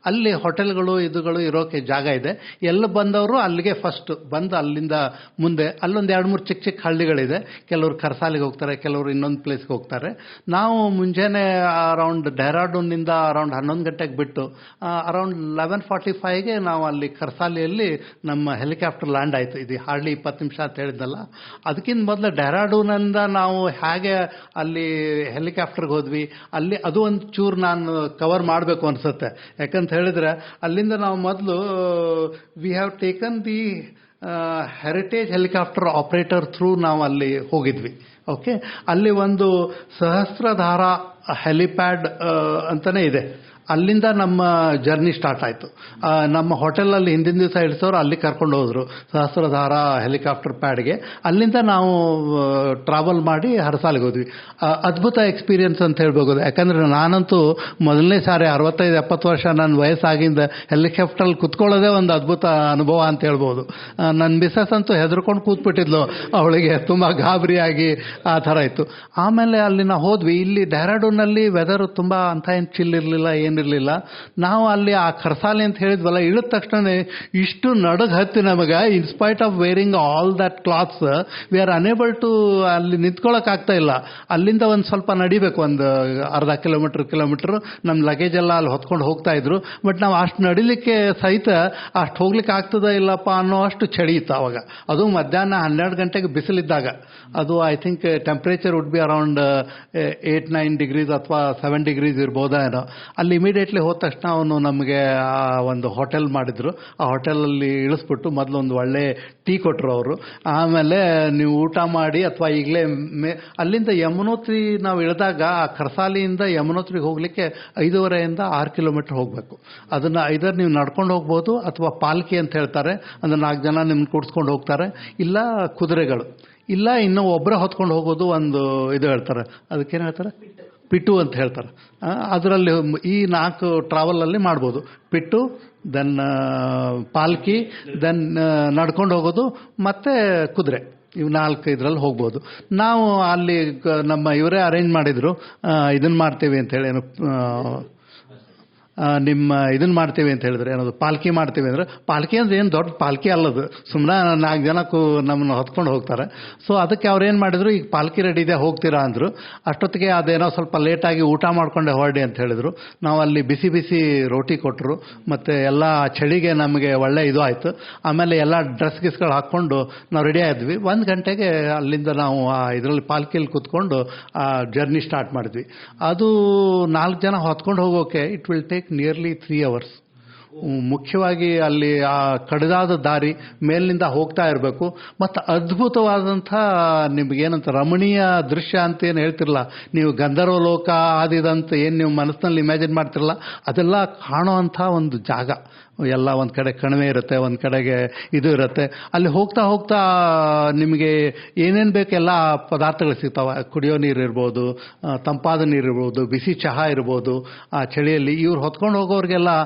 ಅಲ್ಲಿ ಹೋಟೆಲ್ಗಳು ಇದುಗಳು ಇರೋಕೆ ಜಾಗ ಇದೆ. ಎಲ್ಲ ಬಂದವರು ಅಲ್ಲಿಗೆ ಫಸ್ಟ್ ಬಂದು ಅಲ್ಲಿಂದ ಮುಂದೆ, ಅಲ್ಲೊಂದು ಎರಡು ಮೂರು ಚಿಕ್ಕ ಚಿಕ್ಕ ಹಳ್ಳಿಗಳಿದೆ. ಕೆಲವರು ಕರ್ಸಾಲಿಗೆ ಹೋಗ್ತಾರೆ, ಕೆಲವರು ಇನ್ನೊಂದು ಪ್ಲೇಸ್ಗೆ ಹೋಗ್ತಾರೆ. ನಾವು ಮುಂಜಾನೆ ಅರೌಂಡ್ ಡೆಹ್ರಾಡೂನ್ನಿಂದ ಅರೌಂಡ್ ಹನ್ನೊಂದು ಗಂಟೆಗೆ ಬಿಟ್ಟು ಅರೌಂಡ್ ಲೆವೆನ್ ಫಾರ್ಟಿ ಫೈವ್ಗೆ ನಾವು ಅಲ್ಲಿ ಕರ್ಸಾಲಿಯಲ್ಲಿ ನಮ್ಮ ಹೆಲಿಕಾಪ್ಟರ್ ಲ್ಯಾಂಡ್ ಆಯಿತು. ಇದು ಹಾರ್ಡ್ಲಿ ಇಪ್ಪತ್ತು ನಿಮಿಷ ಅಂತ ಹೇಳಿದ್ದಲ್ಲ. ಅದಕ್ಕಿಂತ ಮೊದಲು ಡೆಹ್ರಾಡೂನಿಂದ ನಾವು ಹೇಗೆ ಅಲ್ಲಿ ಹೆಲಿಕಾಪ್ಟರ್ಗೆ ಹೋದ್ವಿ. ಅಲ್ಲಿ ಅದು ಒಂದು ಚೂರು ನಾನು ಕವರ್ ಮಾಡಬೇಕು ಅನಿಸುತ್ತೆ. ಯಾಕಂತ ಹೇಳಿದ್ರೆ, ಅಲ್ಲಿಂದ ನಾವು ಮೊದಲು we have taken the heritage helicopter operator through ನಾವು ಅಲ್ಲಿ ಹೋಗಿದ್ವಿ. ಓಕೆ ಅಲ್ಲಿ ಒಂದು ಸಹಸ್ರಧಾರ ಹೆಲಿಪ್ಯಾಡ್ ಅಂತಲೇ ಇದೆ. ಅಲ್ಲಿಂದ ನಮ್ಮ ಜರ್ನಿ ಸ್ಟಾರ್ಟ್ ಆಯಿತು. ನಮ್ಮ ಹೋಟೆಲಲ್ಲಿ ಹಿಂದಿನ ದಿವಸ ಇಳಿಸೋರು ಅಲ್ಲಿ ಕರ್ಕೊಂಡು ಹೋದರು. ಸಹಸ್ರಧಾರ ಹೆಲಿಕಾಪ್ಟರ್ ಪ್ಯಾಡ್ಗೆ. ಅಲ್ಲಿಂದ ನಾವು ಟ್ರಾವೆಲ್ ಮಾಡಿ ಹರಸಾಲಿಗೆ ಹೋದ್ವಿ. ಅದ್ಭುತ ಎಕ್ಸ್ಪೀರಿಯನ್ಸ್ ಅಂತ ಹೇಳ್ಬೋದು. ಯಾಕಂದರೆ ನಾನಂತೂ ಮೊದಲನೇ ಸಾರಿ ಅರವತ್ತೈದು, ಎಪ್ಪತ್ತು ವರ್ಷ ನನ್ನ ವಯಸ್ಸಾಗಿಂದ ಹೆಲಿಕಾಪ್ಟ್ರಲ್ಲಿ ಕುತ್ಕೊಳ್ಳೋದೇ ಒಂದು ಅದ್ಭುತ ಅನುಭವ ಅಂತ ಹೇಳ್ಬೋದು. ನನ್ನ ಮಿಸಸ್ ಅಂತೂ ಹೆದರ್ಕೊಂಡು ಕೂತ್ಬಿಟ್ಟಿದ್ಲು. ಅವಳಿಗೆ ತುಂಬ ಗಾಬರಿಯಾಗಿ ಆ ಥರ ಇತ್ತು. ಆಮೇಲೆ ಅಲ್ಲಿ ನಾವು ಹೋದ್ವಿ. ಇಲ್ಲಿ ಡೆಹ್ರಾಡೂನಲ್ಲಿ ವೆದರ್ ತುಂಬ ಅಂತ ಏನು ಚಿಲ್ ಇರಲಿಲ್ಲ ಏನಿರಲಿಲ್ಲ ನಾವು ಅಲ್ಲಿ ಆ ಖರ್ಸಾಲಿ ಅಂತ ಹೇಳಿದ್ವಲ್ಲ, ಇಳಿದ ತಕ್ಷಣ ಇಷ್ಟು ನಡಗ್ ಹತ್ತಿ ನಮಗೆ in spite of wearing all that clothes we are unable to ಅಲ್ಲಿ ನಿಂತ್ಕೊಳಕ್ ಆಗ್ತಾ ಇಲ್ಲ. ಅಲ್ಲಿಂದ ಒಂದು ಸ್ವಲ್ಪ ನಡಿಬೇಕು, ಒಂದು ಅರ್ಧ ಕಿಲೋಮೀಟರ್ ಕಿಲೋಮೀಟರ್ ನಮ್ಮ ಲಗೇಜ್ ಎಲ್ಲ ಅಲ್ಲಿ ಹೊತ್ಕೊಂಡು ಹೋಗ್ತಾ ಇದ್ರು. ಬಟ್ ನಾವು ಅಷ್ಟು ನಡಿಲಿಕ್ಕೆ ಸಹಿತ ಅಷ್ಟು ಹೋಗ್ಲಿಕ್ಕೆ ಆಗ್ತದ ಇಲ್ಲಪ್ಪ ಅನ್ನೋ ಅಷ್ಟು ಚಳಿ ಇತ್ತು ಅವಾಗ. ಅದು ಮಧ್ಯಾಹ್ನ ಹನ್ನೆರಡು ಗಂಟೆಗೆ ಬಿಸಿಲಿದ್ದಾಗ. ಅದು I think temperature would be around eight nine degrees ಅಥವಾ ಸೆವೆನ್ ಡಿಗ್ರೀಸ್ ಇರ್ಬೋದ ಏನೋ ಅಲ್ಲಿ ಇಮಿಡಿಯೇಟ್ಲಿ ಹೋದ ತಕ್ಷಣ ಅವನು ನಮಗೆ ಆ ಒಂದು ಹೋಟೆಲ್ ಮಾಡಿದ್ರು. ಆ ಹೋಟೆಲಲ್ಲಿ ಇಳಿಸ್ಬಿಟ್ಟು ಮೊದಲು ಒಂದು ಒಳ್ಳೆ ಟೀ ಕೊಟ್ಟರು ಅವರು. ಆಮೇಲೆ ನೀವು ಊಟ ಮಾಡಿ ಅಥವಾ ಈಗಲೇ ಮೇ ಅಲ್ಲಿಂದ ಯಮುನೋತ್ರಿ ನಾವು ಇಳಿದಾಗ ಆ ಖರ್ಸಾಲಿಯಿಂದ ಯಮುನೋತ್ರಿಗೆ ಹೋಗಲಿಕ್ಕೆ ಐದೂವರೆಯಿಂದ ಆರು ಕಿಲೋಮೀಟರ್ ಹೋಗಬೇಕು. ಅದನ್ನು ಐದರ್ ನೀವು ನಡ್ಕೊಂಡು ಹೋಗ್ಬೋದು ಅಥವಾ ಪಾಲ್ಕಿ ಅಂತ ಹೇಳ್ತಾರೆ. ಅಂದರೆ ನಾಲ್ಕು ಜನ ನಿಮ್ಗೆ ಕೂಡಿಸ್ಕೊಂಡು ಹೋಗ್ತಾರೆ. ಇಲ್ಲ ಕುದುರೆಗಳು. ಇಲ್ಲ ಇನ್ನೂ ಒಬ್ಬರೇ ಹೊತ್ಕೊಂಡು ಹೋಗೋದು ಒಂದು ಇದು ಹೇಳ್ತಾರೆ. ಅದಕ್ಕೇನು ಹೇಳ್ತಾರೆ? ಪಿಟ್ಟು ಅಂತ ಹೇಳ್ತಾರೆ. ಅದರಲ್ಲಿ ಈ ನಾಲ್ಕು ಟ್ರಾವೆಲಲ್ಲಿ ಮಾಡ್ಬೋದು. ಪಿಟ್ಟು ದೆನ್ ಪಾಲ್ಕಿ ದೆನ್ ನಡ್ಕೊಂಡು ಹೋಗೋದು, ಮತ್ತು ಕುದುರೆ. ಇವು ನಾಲ್ಕು ಇದರಲ್ಲಿ ಹೋಗ್ಬೋದು. ನಾವು ಅಲ್ಲಿ ನಮ್ಮ ಇವರೇ ಅರೇಂಜ್ ಮಾಡಿದ್ರು. ಇದನ್ನು ಮಾಡ್ತೀವಿ ಅಂತೇಳಿ ಏನು ನಿಮ್ಮ ಇದನ್ನ ಮಾಡ್ತೀವಿ ಅಂತ ಹೇಳಿದ್ರೆ, ಏನದು, ಪಾಲ್ಕಿ ಮಾಡ್ತೀವಿ ಅಂದ್ರೆ, ಪಾಲ್ಕಿ ಅಂದ್ರೆ ಏನು ದೊಡ್ಡ ಪಾಲ್ಕಿ ಅಲ್ಲದು. ಸುಮ್ಮನೆ ನಾಲ್ಕು ಜನಕ್ಕೂ ನಮ್ಮನ್ನು ಹೊತ್ಕೊಂಡು ಹೋಗ್ತಾರೆ. ಸೊ ಅದಕ್ಕೆ ಅವ್ರು ಏನು ಮಾಡಿದ್ರು, ಈಗ ಪಾಲ್ಕಿ ರೆಡಿ ಇದೆ, ಹೋಗ್ತೀರಾ ಅಂದರು. ಅಷ್ಟೊತ್ತಿಗೆ ಅದೇನೋ ಸ್ವಲ್ಪ ಲೇಟಾಗಿ ಊಟ ಮಾಡ್ಕೊಂಡೆ ಹೊರಡಿ ಅಂತ ಹೇಳಿದ್ರು. ನಾವು ಅಲ್ಲಿ ಬಿಸಿ ಬಿಸಿ ರೋಟಿ ಕೊಟ್ಟರು ಮತ್ತು ಎಲ್ಲ ಚಳಿಗೆ ನಮಗೆ ಒಳ್ಳೆ ಇದು ಆಯಿತು. ಆಮೇಲೆ ಎಲ್ಲ ಡ್ರೆಸ್ ಗಿಸ್ಗಳು ಹಾಕ್ಕೊಂಡು ನಾವು ರೆಡಿ ಆದ್ವಿ. ಒಂದು ಗಂಟೆಗೆ ಅಲ್ಲಿಂದ ನಾವು ಆ ಇದರಲ್ಲಿ ಪಾಲ್ಕಿಯಲ್ಲಿ ಕೂತ್ಕೊಂಡು ಆ ಜರ್ನಿ ಸ್ಟಾರ್ಟ್ ಮಾಡಿದ್ವಿ. ಅದು ನಾಲ್ಕು ಜನ ಹೊತ್ಕೊಂಡು ಹೋಗೋಕೆ it will take nearly three hours ಮುಖ್ಯವಾಗಿ ಅಲ್ಲಿ ಆ ಕಡಿದಾದ ದಾರಿ ಮೇಲಿನಿಂದ ಹೋಗ್ತಾ ಇರಬೇಕು. ಮತ್ತು ಅದ್ಭುತವಾದಂಥ ನಿಮಗೇನಂತ ರಮಣೀಯ ದೃಶ್ಯ ಅಂತ ಏನು ಹೇಳ್ತಿರಲ್ಲ ನೀವು ಗಂಧರ್ವ ಲೋಕ ಆದಿದಂತ ಏನು ನೀವು ಮನಸ್ಸಿನಲ್ಲಿ ಇಮ್ಯಾಜಿನ್ ಮಾಡ್ತಿರಲ್ಲ ಅದೆಲ್ಲ ಕಾಣುವಂಥ ಒಂದು ಜಾಗ. ಎಲ್ಲ ಒಂದು ಕಡೆ ಕಣಿವೆ ಇರುತ್ತೆ, ಒಂದು ಕಡೆಗೆ ಇದು ಇರುತ್ತೆ. ಅಲ್ಲಿ ಹೋಗ್ತಾ ಹೋಗ್ತಾ ನಿಮಗೆ ಏನೇನು ಬೇಕು ಎಲ್ಲ ಪದಾರ್ಥಗಳು ಸಿಗ್ತಾವೆ. ಕುಡಿಯೋ ನೀರು ಇರ್ಬೋದು ತಂಪಾದ ನೀರು ಇರ್ಬೋದು, ಬಿಸಿ ಚಹಾ ಇರ್ಬೋದು, ಆ, ಚಳಿಯಲ್ಲಿ ಇವ್ರು ಹೊತ್ಕೊಂಡು ಹೋಗೋರಿಗೆಲ್ಲ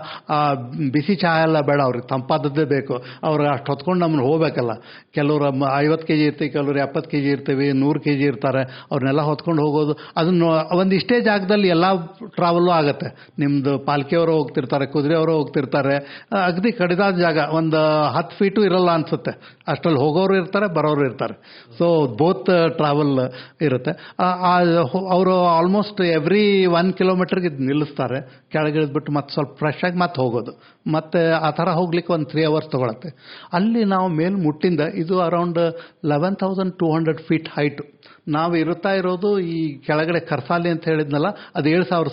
ಬಿಸಿ ಚಹಾ ಎಲ್ಲ ಬೇಡ ಅವ್ರಿಗೆ, ತಂಪಾದದ್ದೇ ಬೇಕು. ಅವ್ರು ಅಷ್ಟು ಹೊತ್ಕೊಂಡು ನಮ್ಮನ್ನು ಹೋಗ್ಬೇಕಲ್ಲ. ಕೆಲವರು ಐವತ್ತು ಕೆ ಜಿ ಇರ್ತೀವಿ, ಕೆಲವರು ಎಪ್ಪತ್ತು ಕೆ ಜಿ ಇರ್ತೀವಿ, ನೂರು ಕೆ ಜಿ ಇರ್ತಾರೆ. ಅವ್ರನ್ನೆಲ್ಲ ಹೊತ್ಕೊಂಡು ಹೋಗೋದು ಅದನ್ನು ಒಂದು ಇಷ್ಟೇ ಜಾಗದಲ್ಲಿ ಎಲ್ಲ ಟ್ರಾವೆಲ್ಲೂ ಆಗುತ್ತೆ. ನಿಮ್ಮದು ಪಾಲ್ಕಿಯವರು ಹೋಗ್ತಿರ್ತಾರೆ ಕುದುರೆಯವರು ಹೋಗ್ತಿರ್ತಾರೆ ಅಗದಿ ಕಡಿದಾದ ಜಾಗ, ಒಂದು ಹತ್ತು ಫೀಟು ಇರಲ್ಲ ಅನ್ಸುತ್ತೆ. ಅಷ್ಟರಲ್ಲಿ ಹೋಗೋರು ಇರ್ತಾರೆ, ಬರೋರು ಇರ್ತಾರೆ. ಸೊ ಬೋತ್ ಟ್ರಾವೆಲ್ ಇರುತ್ತೆ. ಅವರು ಆಲ್ಮೋಸ್ಟ್ ಎವ್ರಿ ಒನ್ ಕಿಲೋಮೀಟರ್ಗೆ ನಿಲ್ಲಿಸ್ತಾರೆ. ಕೆಳಗಿಳಿದ್ಬಿಟ್ಟು ಮತ್ತೆ ಸ್ವಲ್ಪ ಫ್ರೆಶ್ ಆಗಿ ಮತ್ತೆ ಹೋಗೋದು. ಮತ್ತೆ, ಆ ಥರ ಹೋಗ್ಲಿಕ್ಕೆ ಒಂದು ತ್ರೀ ಅವರ್ಸ್ ತೊಗೊಳತ್ತೆ. ಅಲ್ಲಿ ನಾವು ಮೇಲ್ ಮುಟ್ಟಿಂದ ಇದು around eleven thousand two hundred feet height ನಾವು ಇರುತ್ತಾ ಇರೋದು ಈ ಕೆಳಗಡೆ ಕರ್ಸಾಲಿ ಅಂತ ಹೇಳಿದ್ನಲ್ಲ, ಅದು ಏಳು ಸಾವಿರ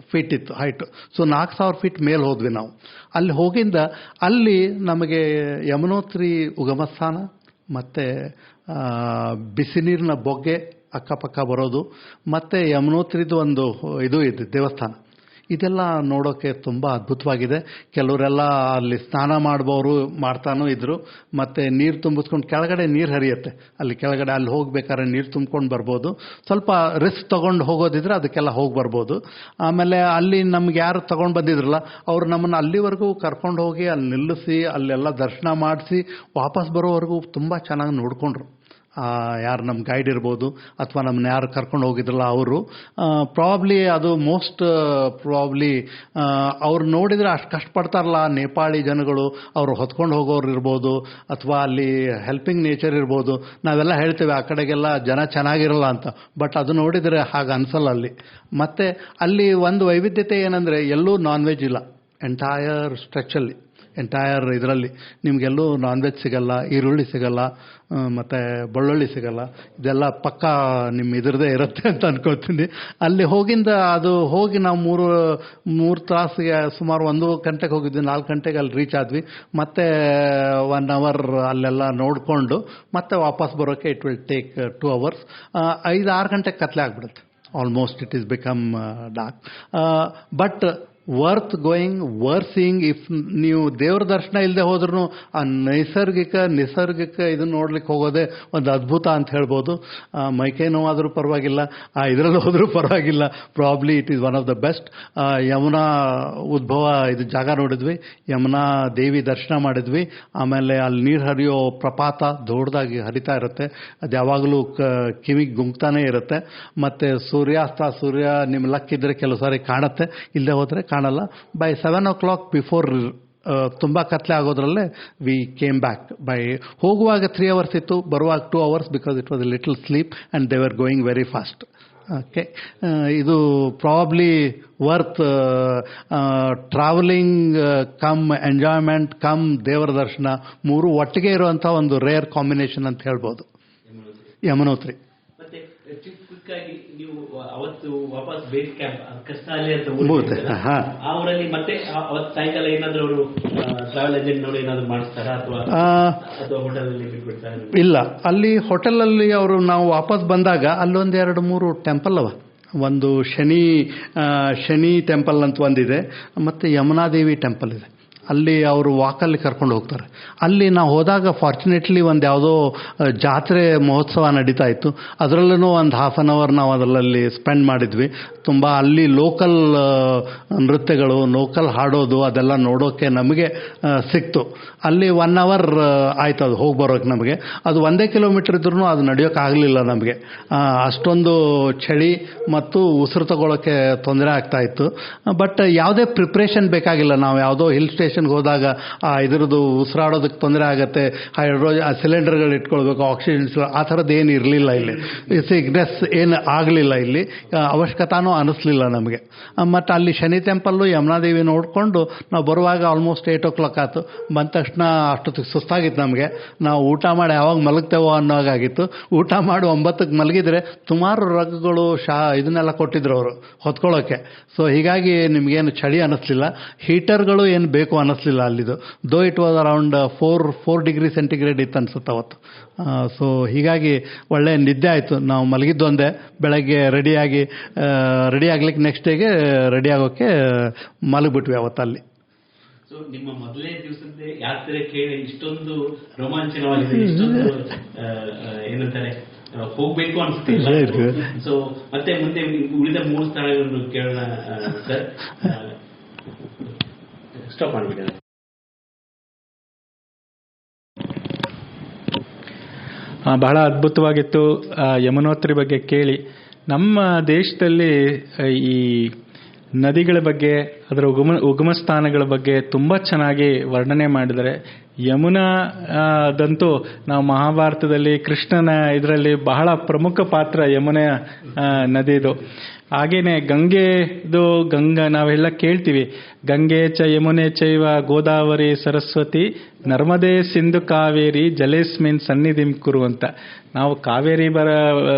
ಫೀಟ್ ಇತ್ತು ಹೈಟ್ ಸೊ ನಾಲ್ಕು ಸಾವಿರ ಫೀಟ್ ಮೇಲೆ ಹೋದ್ವಿ ನಾವು. ಅಲ್ಲಿ ಹೋಗಿಂದ ಅಲ್ಲಿ ನಮಗೆ ಯಮುನೋತ್ರಿ ಉಗಮಸ್ಥಾನ ಮತ್ತು ಬಿಸಿ ನೀರಿನ ಬೊಗ್ಗೆ ಅಕ್ಕಪಕ್ಕ ಬರೋದು, ಮತ್ತು ಯಮುನೋತ್ರಿದು ಒಂದು ಇದು ಇದೆ ದೇವಸ್ಥಾನ. ಇದೆಲ್ಲ ನೋಡೋಕ್ಕೆ ತುಂಬ ಅದ್ಭುತವಾಗಿದೆ. ಕೆಲವರೆಲ್ಲ ಅಲ್ಲಿ ಸ್ನಾನ ಮಾಡುವವರು ಮಾಡ್ತಾನೂ ಇದ್ರು. ಮತ್ತು ನೀರು ತುಂಬಿಸ್ಕೊಂಡು ಕೆಳಗಡೆ ನೀರು ಹರಿಯುತ್ತೆ. ಅಲ್ಲಿ ಕೆಳಗಡೆ ಅಲ್ಲಿ ಹೋಗ್ಬೇಕಾದ್ರೆ ನೀರು ತುಂಬ್ಕೊಂಡು ಬರ್ಬೋದು. ಸ್ವಲ್ಪ ರಿಸ್ಕ್ ತಗೊಂಡು ಹೋಗೋದಿದ್ರೆ ಅದಕ್ಕೆಲ್ಲ ಹೋಗಿ ಬರ್ಬೋದು. ಆಮೇಲೆ ಅಲ್ಲಿ ನಮ್ಗೆ ಯಾರು ತಗೊಂಡು ಬಂದಿದ್ರಲ್ಲ, ಅವ್ರು ನಮ್ಮನ್ನು ಅಲ್ಲಿವರೆಗೂ ಕರ್ಕೊಂಡು ಹೋಗಿ ಅಲ್ಲಿ ನಿಲ್ಲಿಸಿ, ಅಲ್ಲೆಲ್ಲ ದರ್ಶನ ಮಾಡಿಸಿ, ವಾಪಸ್ ಬರೋವರೆಗೂ ತುಂಬ ಚೆನ್ನಾಗಿ ನೋಡಿಕೊಂಡ್ರು. ಯಾರು ನಮ್ಮ ಗೈಡ್ ಇರ್ಬೋದು ಅಥವಾ ನಮ್ಮನ್ನ ಯಾರು ಕರ್ಕೊಂಡು ಹೋಗಿದ್ರಲ್ಲ ಅವರು ಪ್ರಾಬ್ಲಿ ಅದು ಮೋಸ್ಟ್ ಪ್ರಾಬ್ಲಿ ಅವ್ರು ನೋಡಿದರೆ ಅಷ್ಟು ಕಷ್ಟಪಡ್ತಾರಲ್ಲ ನೇಪಾಳಿ ಜನಗಳು, ಅವರು ಹೊತ್ಕೊಂಡು ಹೋಗೋರು ಇರ್ಬೋದು ಅಥವಾ ಅಲ್ಲಿ ಹೆಲ್ಪಿಂಗ್ ನೇಚರ್ ಇರ್ಬೋದು. ನಾವೆಲ್ಲ ಹೇಳ್ತೇವೆ ಆ ಕಡೆಗೆಲ್ಲ ಜನ ಚೆನ್ನಾಗಿರಲ್ಲ ಅಂತ ಬಟ್ ಅದು ನೋಡಿದರೆ ಹಾಗೆ ಅನ್ಸಲ್ಲ ಅಲ್ಲಿ. ಮತ್ತು ಅಲ್ಲಿ ಒಂದು ವೈವಿಧ್ಯತೆ ಏನಂದರೆ ಎಲ್ಲೂ ನಾನ್ ವೆಜ್ ಇಲ್ಲ ಎಂಟೈರ್ ಸ್ಟ್ರೆಚಲ್ಲಿ ಎಂಟೈರ್ ಇದರಲ್ಲಿ. ನಿಮಗೆಲ್ಲೂ ನಾನ್ ವೆಜ್ ಸಿಗಲ್ಲ, ಈರುಳ್ಳಿ ಸಿಗಲ್ಲ ಮತ್ತು ಬೆಳ್ಳುಳ್ಳಿ ಸಿಗಲ್ಲ. ಇದೆಲ್ಲ ಪಕ್ಕ ನಿಮ್ಮ ಇದ್ರದ್ದೇ ಇರುತ್ತೆ ಅಂತ ಅನ್ಕೋತೀನಿ ಅಲ್ಲಿ ಹೋಗಿಂದ ಅದು ಹೋಗಿ ನಾವು ಮೂರು ಮೂರು ತಾಸಿಗೆ ಸುಮಾರು ಒಂದು ಗಂಟೆಗೆ ಹೋಗಿದ್ವಿ, ನಾಲ್ಕು ಗಂಟೆಗೆ ಅಲ್ಲಿ ರೀಚ್ ಆದ್ವಿ. ಮತ್ತೆ ಒನ್ ಅವರ್ ಅಲ್ಲೆಲ್ಲ ನೋಡಿಕೊಂಡು ಮತ್ತೆ ವಾಪಸ್ ಬರೋಕ್ಕೆ it will take two hours ಐದು, ಆರು ಗಂಟೆಗೆ ಕತ್ಲೆ ಆಗ್ಬಿಡುತ್ತೆ. Almost it is become dark but worth going worth seeing if ನೀವು ದೇವ್ರ ದರ್ಶನ ಇಲ್ಲದೆ ಹೋದ್ರೂ ಆ ನೈಸರ್ಗಿಕ, ನಿಸರ್ಗಿಕ ಇದನ್ನ ನೋಡ್ಲಿಕ್ಕೆ ಹೋಗೋದೆ ಒಂದು ಅದ್ಭುತ ಅಂತ ಹೇಳ್ಬೋದು. ಮೈಕೈ ನೋವಾದರೂ ಪರವಾಗಿಲ್ಲ. ಆ, ಇದರಲ್ಲಿ ಹೋದರೂ ಪರವಾಗಿಲ್ಲ. Probably it is one of the best Yamuna ಉದ್ಭವ ಇದು ಜಾಗ ನೋಡಿದ್ವಿ. ಯಮುನಾ ದೇವಿ ದರ್ಶನ ಮಾಡಿದ್ವಿ. ಆಮೇಲೆ ಅಲ್ಲಿ ನೀರು ಹರಿಯೋ ಪ್ರಪಾತ ದೊಡ್ಡದಾಗಿ ಹರಿತಾ ಇರುತ್ತೆ. ಅದು ಯಾವಾಗಲೂ ಕಿವಿಗೆ ಗುಂಗ್ತಾನೆ ಇರುತ್ತೆ. ಮತ್ತು ಸೂರ್ಯಾಸ್ತ, ಸೂರ್ಯ ನಿಮ್ಮ ಲಕ್ ಇದ್ದರೆ ಕೆಲವು ಸಾರಿ ಕಾಣುತ್ತೆ. ಇಲ್ಲದೆ ಹೋದರೆ ಕಾಣಲ್ಲ. By seven o'clock before ತುಂಬ ಕತ್ಲೆ ಆಗೋದ್ರಲ್ಲೇ ವಿ ಕೇಮ್ ಬ್ಯಾಕ್ ಬೈ ಹೋಗುವಾಗ ತ್ರೀ ಅವರ್ಸ್ ಇತ್ತು ಬರುವಾಗ two hours because it was a little sleep and they are going very fast okay ಇದು probably worth travelling cum enjoyment cum ದೇವರ ದರ್ಶನ ಮೂರು ಒಟ್ಟಿಗೆ ಇರುವಂಥ ಒಂದು ರೇರ್ ಕಾಂಬಿನೇಷನ್ ಅಂತ ಹೇಳ್ಬೋದು. ಯಮನೋತ್ರಿ. ನೀವು ಅವತ್ತು ವಾಪಸ್ ಬೇಸ್ ಕ್ಯಾಂಪ್ ಕಸ್ತಾಲೆ ಅಂತ ಮುಗುತ್ತೆ, ಹಾ. ಆ ಊರಲ್ಲಿ ಮತ್ತೆ ಅವತ್ತು ಸಾಯಂಕಾಲ ಏನಾದ್ರು ಅವರು ಟ್ರಾವೆಲ್ ಏಜೆಂಟ್ ನೋಡಿ ಏನಾದ್ರು ಮಾಡಿಸ್ತಾರಾ ಅಥವಾ ಆ, ಅಥವಾ ಹೋಟೆಲ್ ಅಲ್ಲಿ ಬಿಟ್ಬಿಡ್ತಾರಾ ಇಲ್ಲ. ಅಲ್ಲಿ ಅವರು ನಾವು ವಾಪಸ್ ಬಂದಾಗ ಅಲ್ಲೊಂದು ಎರಡು ಮೂರು ಟೆಂಪಲ್ ಅವ. ಒಂದು ಶನಿ ಶನಿ ಟೆಂಪಲ್ ಅಂತ ಒಂದಿದೆ ಮತ್ತು ಯಮುನಾದೇವಿ ಟೆಂಪಲ್ ಇದೆ. ಅಲ್ಲಿ ಅವರು ವಾಕಲ್ಲಿ ಕರ್ಕೊಂಡು ಹೋಗ್ತಾರೆ. ಅಲ್ಲಿ ನಾವು ಹೋದಾಗ ಫಾರ್ಚುನೇಟ್ಲಿ ಒಂದು ಯಾವುದೋ ಜಾತ್ರೆ ಮಹೋತ್ಸವ ನಡೀತಾ ಇತ್ತು. ಅದರಲ್ಲೂ ಒಂದು ಹಾಫ್ ಆನ್ ಅವರ್ ನಾವು ಅದರಲ್ಲಿ ಸ್ಪೆಂಡ್ ಮಾಡಿದ್ವಿ. ತುಂಬ ಅಲ್ಲಿ ಲೋಕಲ್ ನೃತ್ಯಗಳು ಲೋಕಲ್ ಹಾಡೋದು ಅದೆಲ್ಲ ನೋಡೋಕ್ಕೆ ನಮಗೆ ಸಿಕ್ತು. ಅಲ್ಲಿ ಒನ್ ಅವರ್ ಆಯ್ತು ಅದು ಹೋಗಿ ಬರೋಕ್ಕೆ ನಮಗೆ. ಅದು ಒಂದೇ ಕಿಲೋಮೀಟರ್ ಇದ್ರೂ ಅದು ನಡೆಯೋಕ್ಕಾಗಲಿಲ್ಲ ನಮಗೆ. ಅಷ್ಟೊಂದು ಚಳಿ ಮತ್ತು ಉಸಿರು ತಗೊಳ್ಳೋಕ್ಕೆ ತೊಂದರೆ ಆಗ್ತಾ ಇತ್ತು. ಬಟ್ ಯಾವುದೇ ಪ್ರಿಪ್ರೇಷನ್ ಬೇಕಾಗಿಲ್ಲ. ನಾವು ಯಾವುದೋ ಹಿಲ್ ಸ್ಟೇಷನ್ಗೆ ಹೋದಾಗ ಆ ಇದರದ್ದು ಉಸಿರಾಡೋದಕ್ಕೆ ತೊಂದರೆ ಆಗುತ್ತೆ ಹೈಡ್ರೋ ಸಿಲಿಂಡರ್ಗಳು ಇಟ್ಕೊಳ್ಬೇಕು ಆಕ್ಸಿಜನ್ ಆ ಥರದ್ದು ಏನು ಇರಲಿಲ್ಲ ಇಲ್ಲಿ. ಸಿಗ್ನೆಸ್ ಏನು ಆಗಲಿಲ್ಲ ಇಲ್ಲಿ ಆ, ಅವಶ್ಯಕತಾನೂ ಅನಿಸ್ಲಿಲ್ಲ ನಮಗೆ. ಮತ್ತು ಅಲ್ಲಿ ಶನಿ ಟೆಂಪಲ್ಲು ಯಮುನಾದೇವಿ ನೋಡಿಕೊಂಡು ನಾವು ಬರುವಾಗ ಆಲ್ಮೋಸ್ಟ್ ಏಯ್ಟ್ ಓ ಕ್ಲಾಕ್ ಆಯಿತು. ಬಂದ ತಕ್ಷಣ ಅಷ್ಟೊತ್ತಿಗೆ ಸುಸ್ತಾಗಿತ್ತು ನಮಗೆ. ನಾವು ಊಟ ಮಾಡಿ ಯಾವಾಗ ಮಲಗ್ತೇವೋ ಅನ್ನೋ ಹಾಗಾಗಿತ್ತು ಊಟ ಮಾಡಿ ಒಂಬತ್ತಕ್ಕೆ ಮಲಗಿದ್ರೆ ಸುಮಾರು ರಗ್ಗಳು ಶಾ ಇದನ್ನೆಲ್ಲ ಕೊಟ್ಟಿದ್ರು ಅವರು ಹೊತ್ಕೊಳ್ಳೋಕ್ಕೆ ಸೊ ಹೀಗಾಗಿ ನಿಮಗೇನು ಚಳಿ ಅನ್ನಿಸ್ಲಿಲ್ಲ ಹೀಟರ್ಗಳು ಏನು ಬೇಕು ಅನ್ನಿಸ್ಲಿಲ್ಲ ಅಲ್ಲಿದು. Though it was around four four degree centigrade ಇತ್ತು ಅನ್ಸುತ್ತೆ ಅವತ್ತು. ಸೊ ಹೀಗಾಗಿ ಒಳ್ಳೆ ನಿದ್ದೆ ಆಯಿತು. ನಾವು ಮಲಗಿದ್ದು ಒಂದೇ ಬೆಳಗ್ಗೆ ರೆಡಿಯಾಗಿ ರೆಡಿ ಆಗ್ಲಿಕ್ಕೆ ನೆಕ್ಸ್ಟ್ ಡೇಗೆ ರೆಡಿ ಆಗೋಕ್ಕೆ ಮಲಗಿಬಿಟ್ವಿ ಅವತ್ತಲ್ಲಿ ಸೊ ನಿಮ್ಮ ಮೊದಲನೇ ದಿವಸದ್ದೇ ಯಾತ್ರೆ ಕೇಳಿ ಇಷ್ಟೊಂದು ರೋಮಾಂಚನವಾಗಿದೆ ಇಷ್ಟೊಂದು ಏನಂತಾರೆ ಹೋಗ್ಬೇಕು ಅನ್ಸುತ್ತೆ ಸೊ ಮತ್ತೆ ಮುಂದೆ ಉಳಿದ ಮೂರು ಸ್ಥಳಗಳನ್ನು ಕೇಳೋಣ ಸರ್. ಸ್ಟಾಪ್ ಮಾಡ್ಬಿಡಿ ಬಹಳ ಅದ್ಭುತವಾಗಿತ್ತು. ಯಮುನೋತ್ರಿ ಬಗ್ಗೆ ಕೇಳಿ. ನಮ್ಮ ದೇಶದಲ್ಲಿ ಈ ನದಿಗಳ ಬಗ್ಗೆ, ಅದರ ಉಗಮ ಉಗಮ ಸ್ಥಾನಗಳ ಬಗ್ಗೆ ತುಂಬ ಚೆನ್ನಾಗಿ ವರ್ಣನೆ ಮಾಡಿದರೆ ಯಮುನಾ ದಂತೂ ನಾವು ಮಹಾಭಾರತದಲ್ಲಿ ಕೃಷ್ಣನ ಇದರಲ್ಲಿ ಬಹಳ ಪ್ರಮುಖ ಪಾತ್ರ ಯಮುನೆಯ ನದಿದು. ಹಾಗೇನೆ ಗಂಗೆದು ಗಂಗಾ ನಾವೆಲ್ಲ ಕೇಳ್ತೀವಿ. ಗಂಗೆ ಚ, ಯಮುನೆ ಚೈವ, ಗೋದಾವರಿ, ಸರಸ್ವತಿ ನರ್ಮದೆ ಸಿಂಧು ಕಾವೇರಿ ಜಲೇಸ್ಮಿನ್ ಸನ್ನಿಧಿಂ ಕುರು ಅಂತ ನಾವು ಕಾವೇರಿ ಬರ,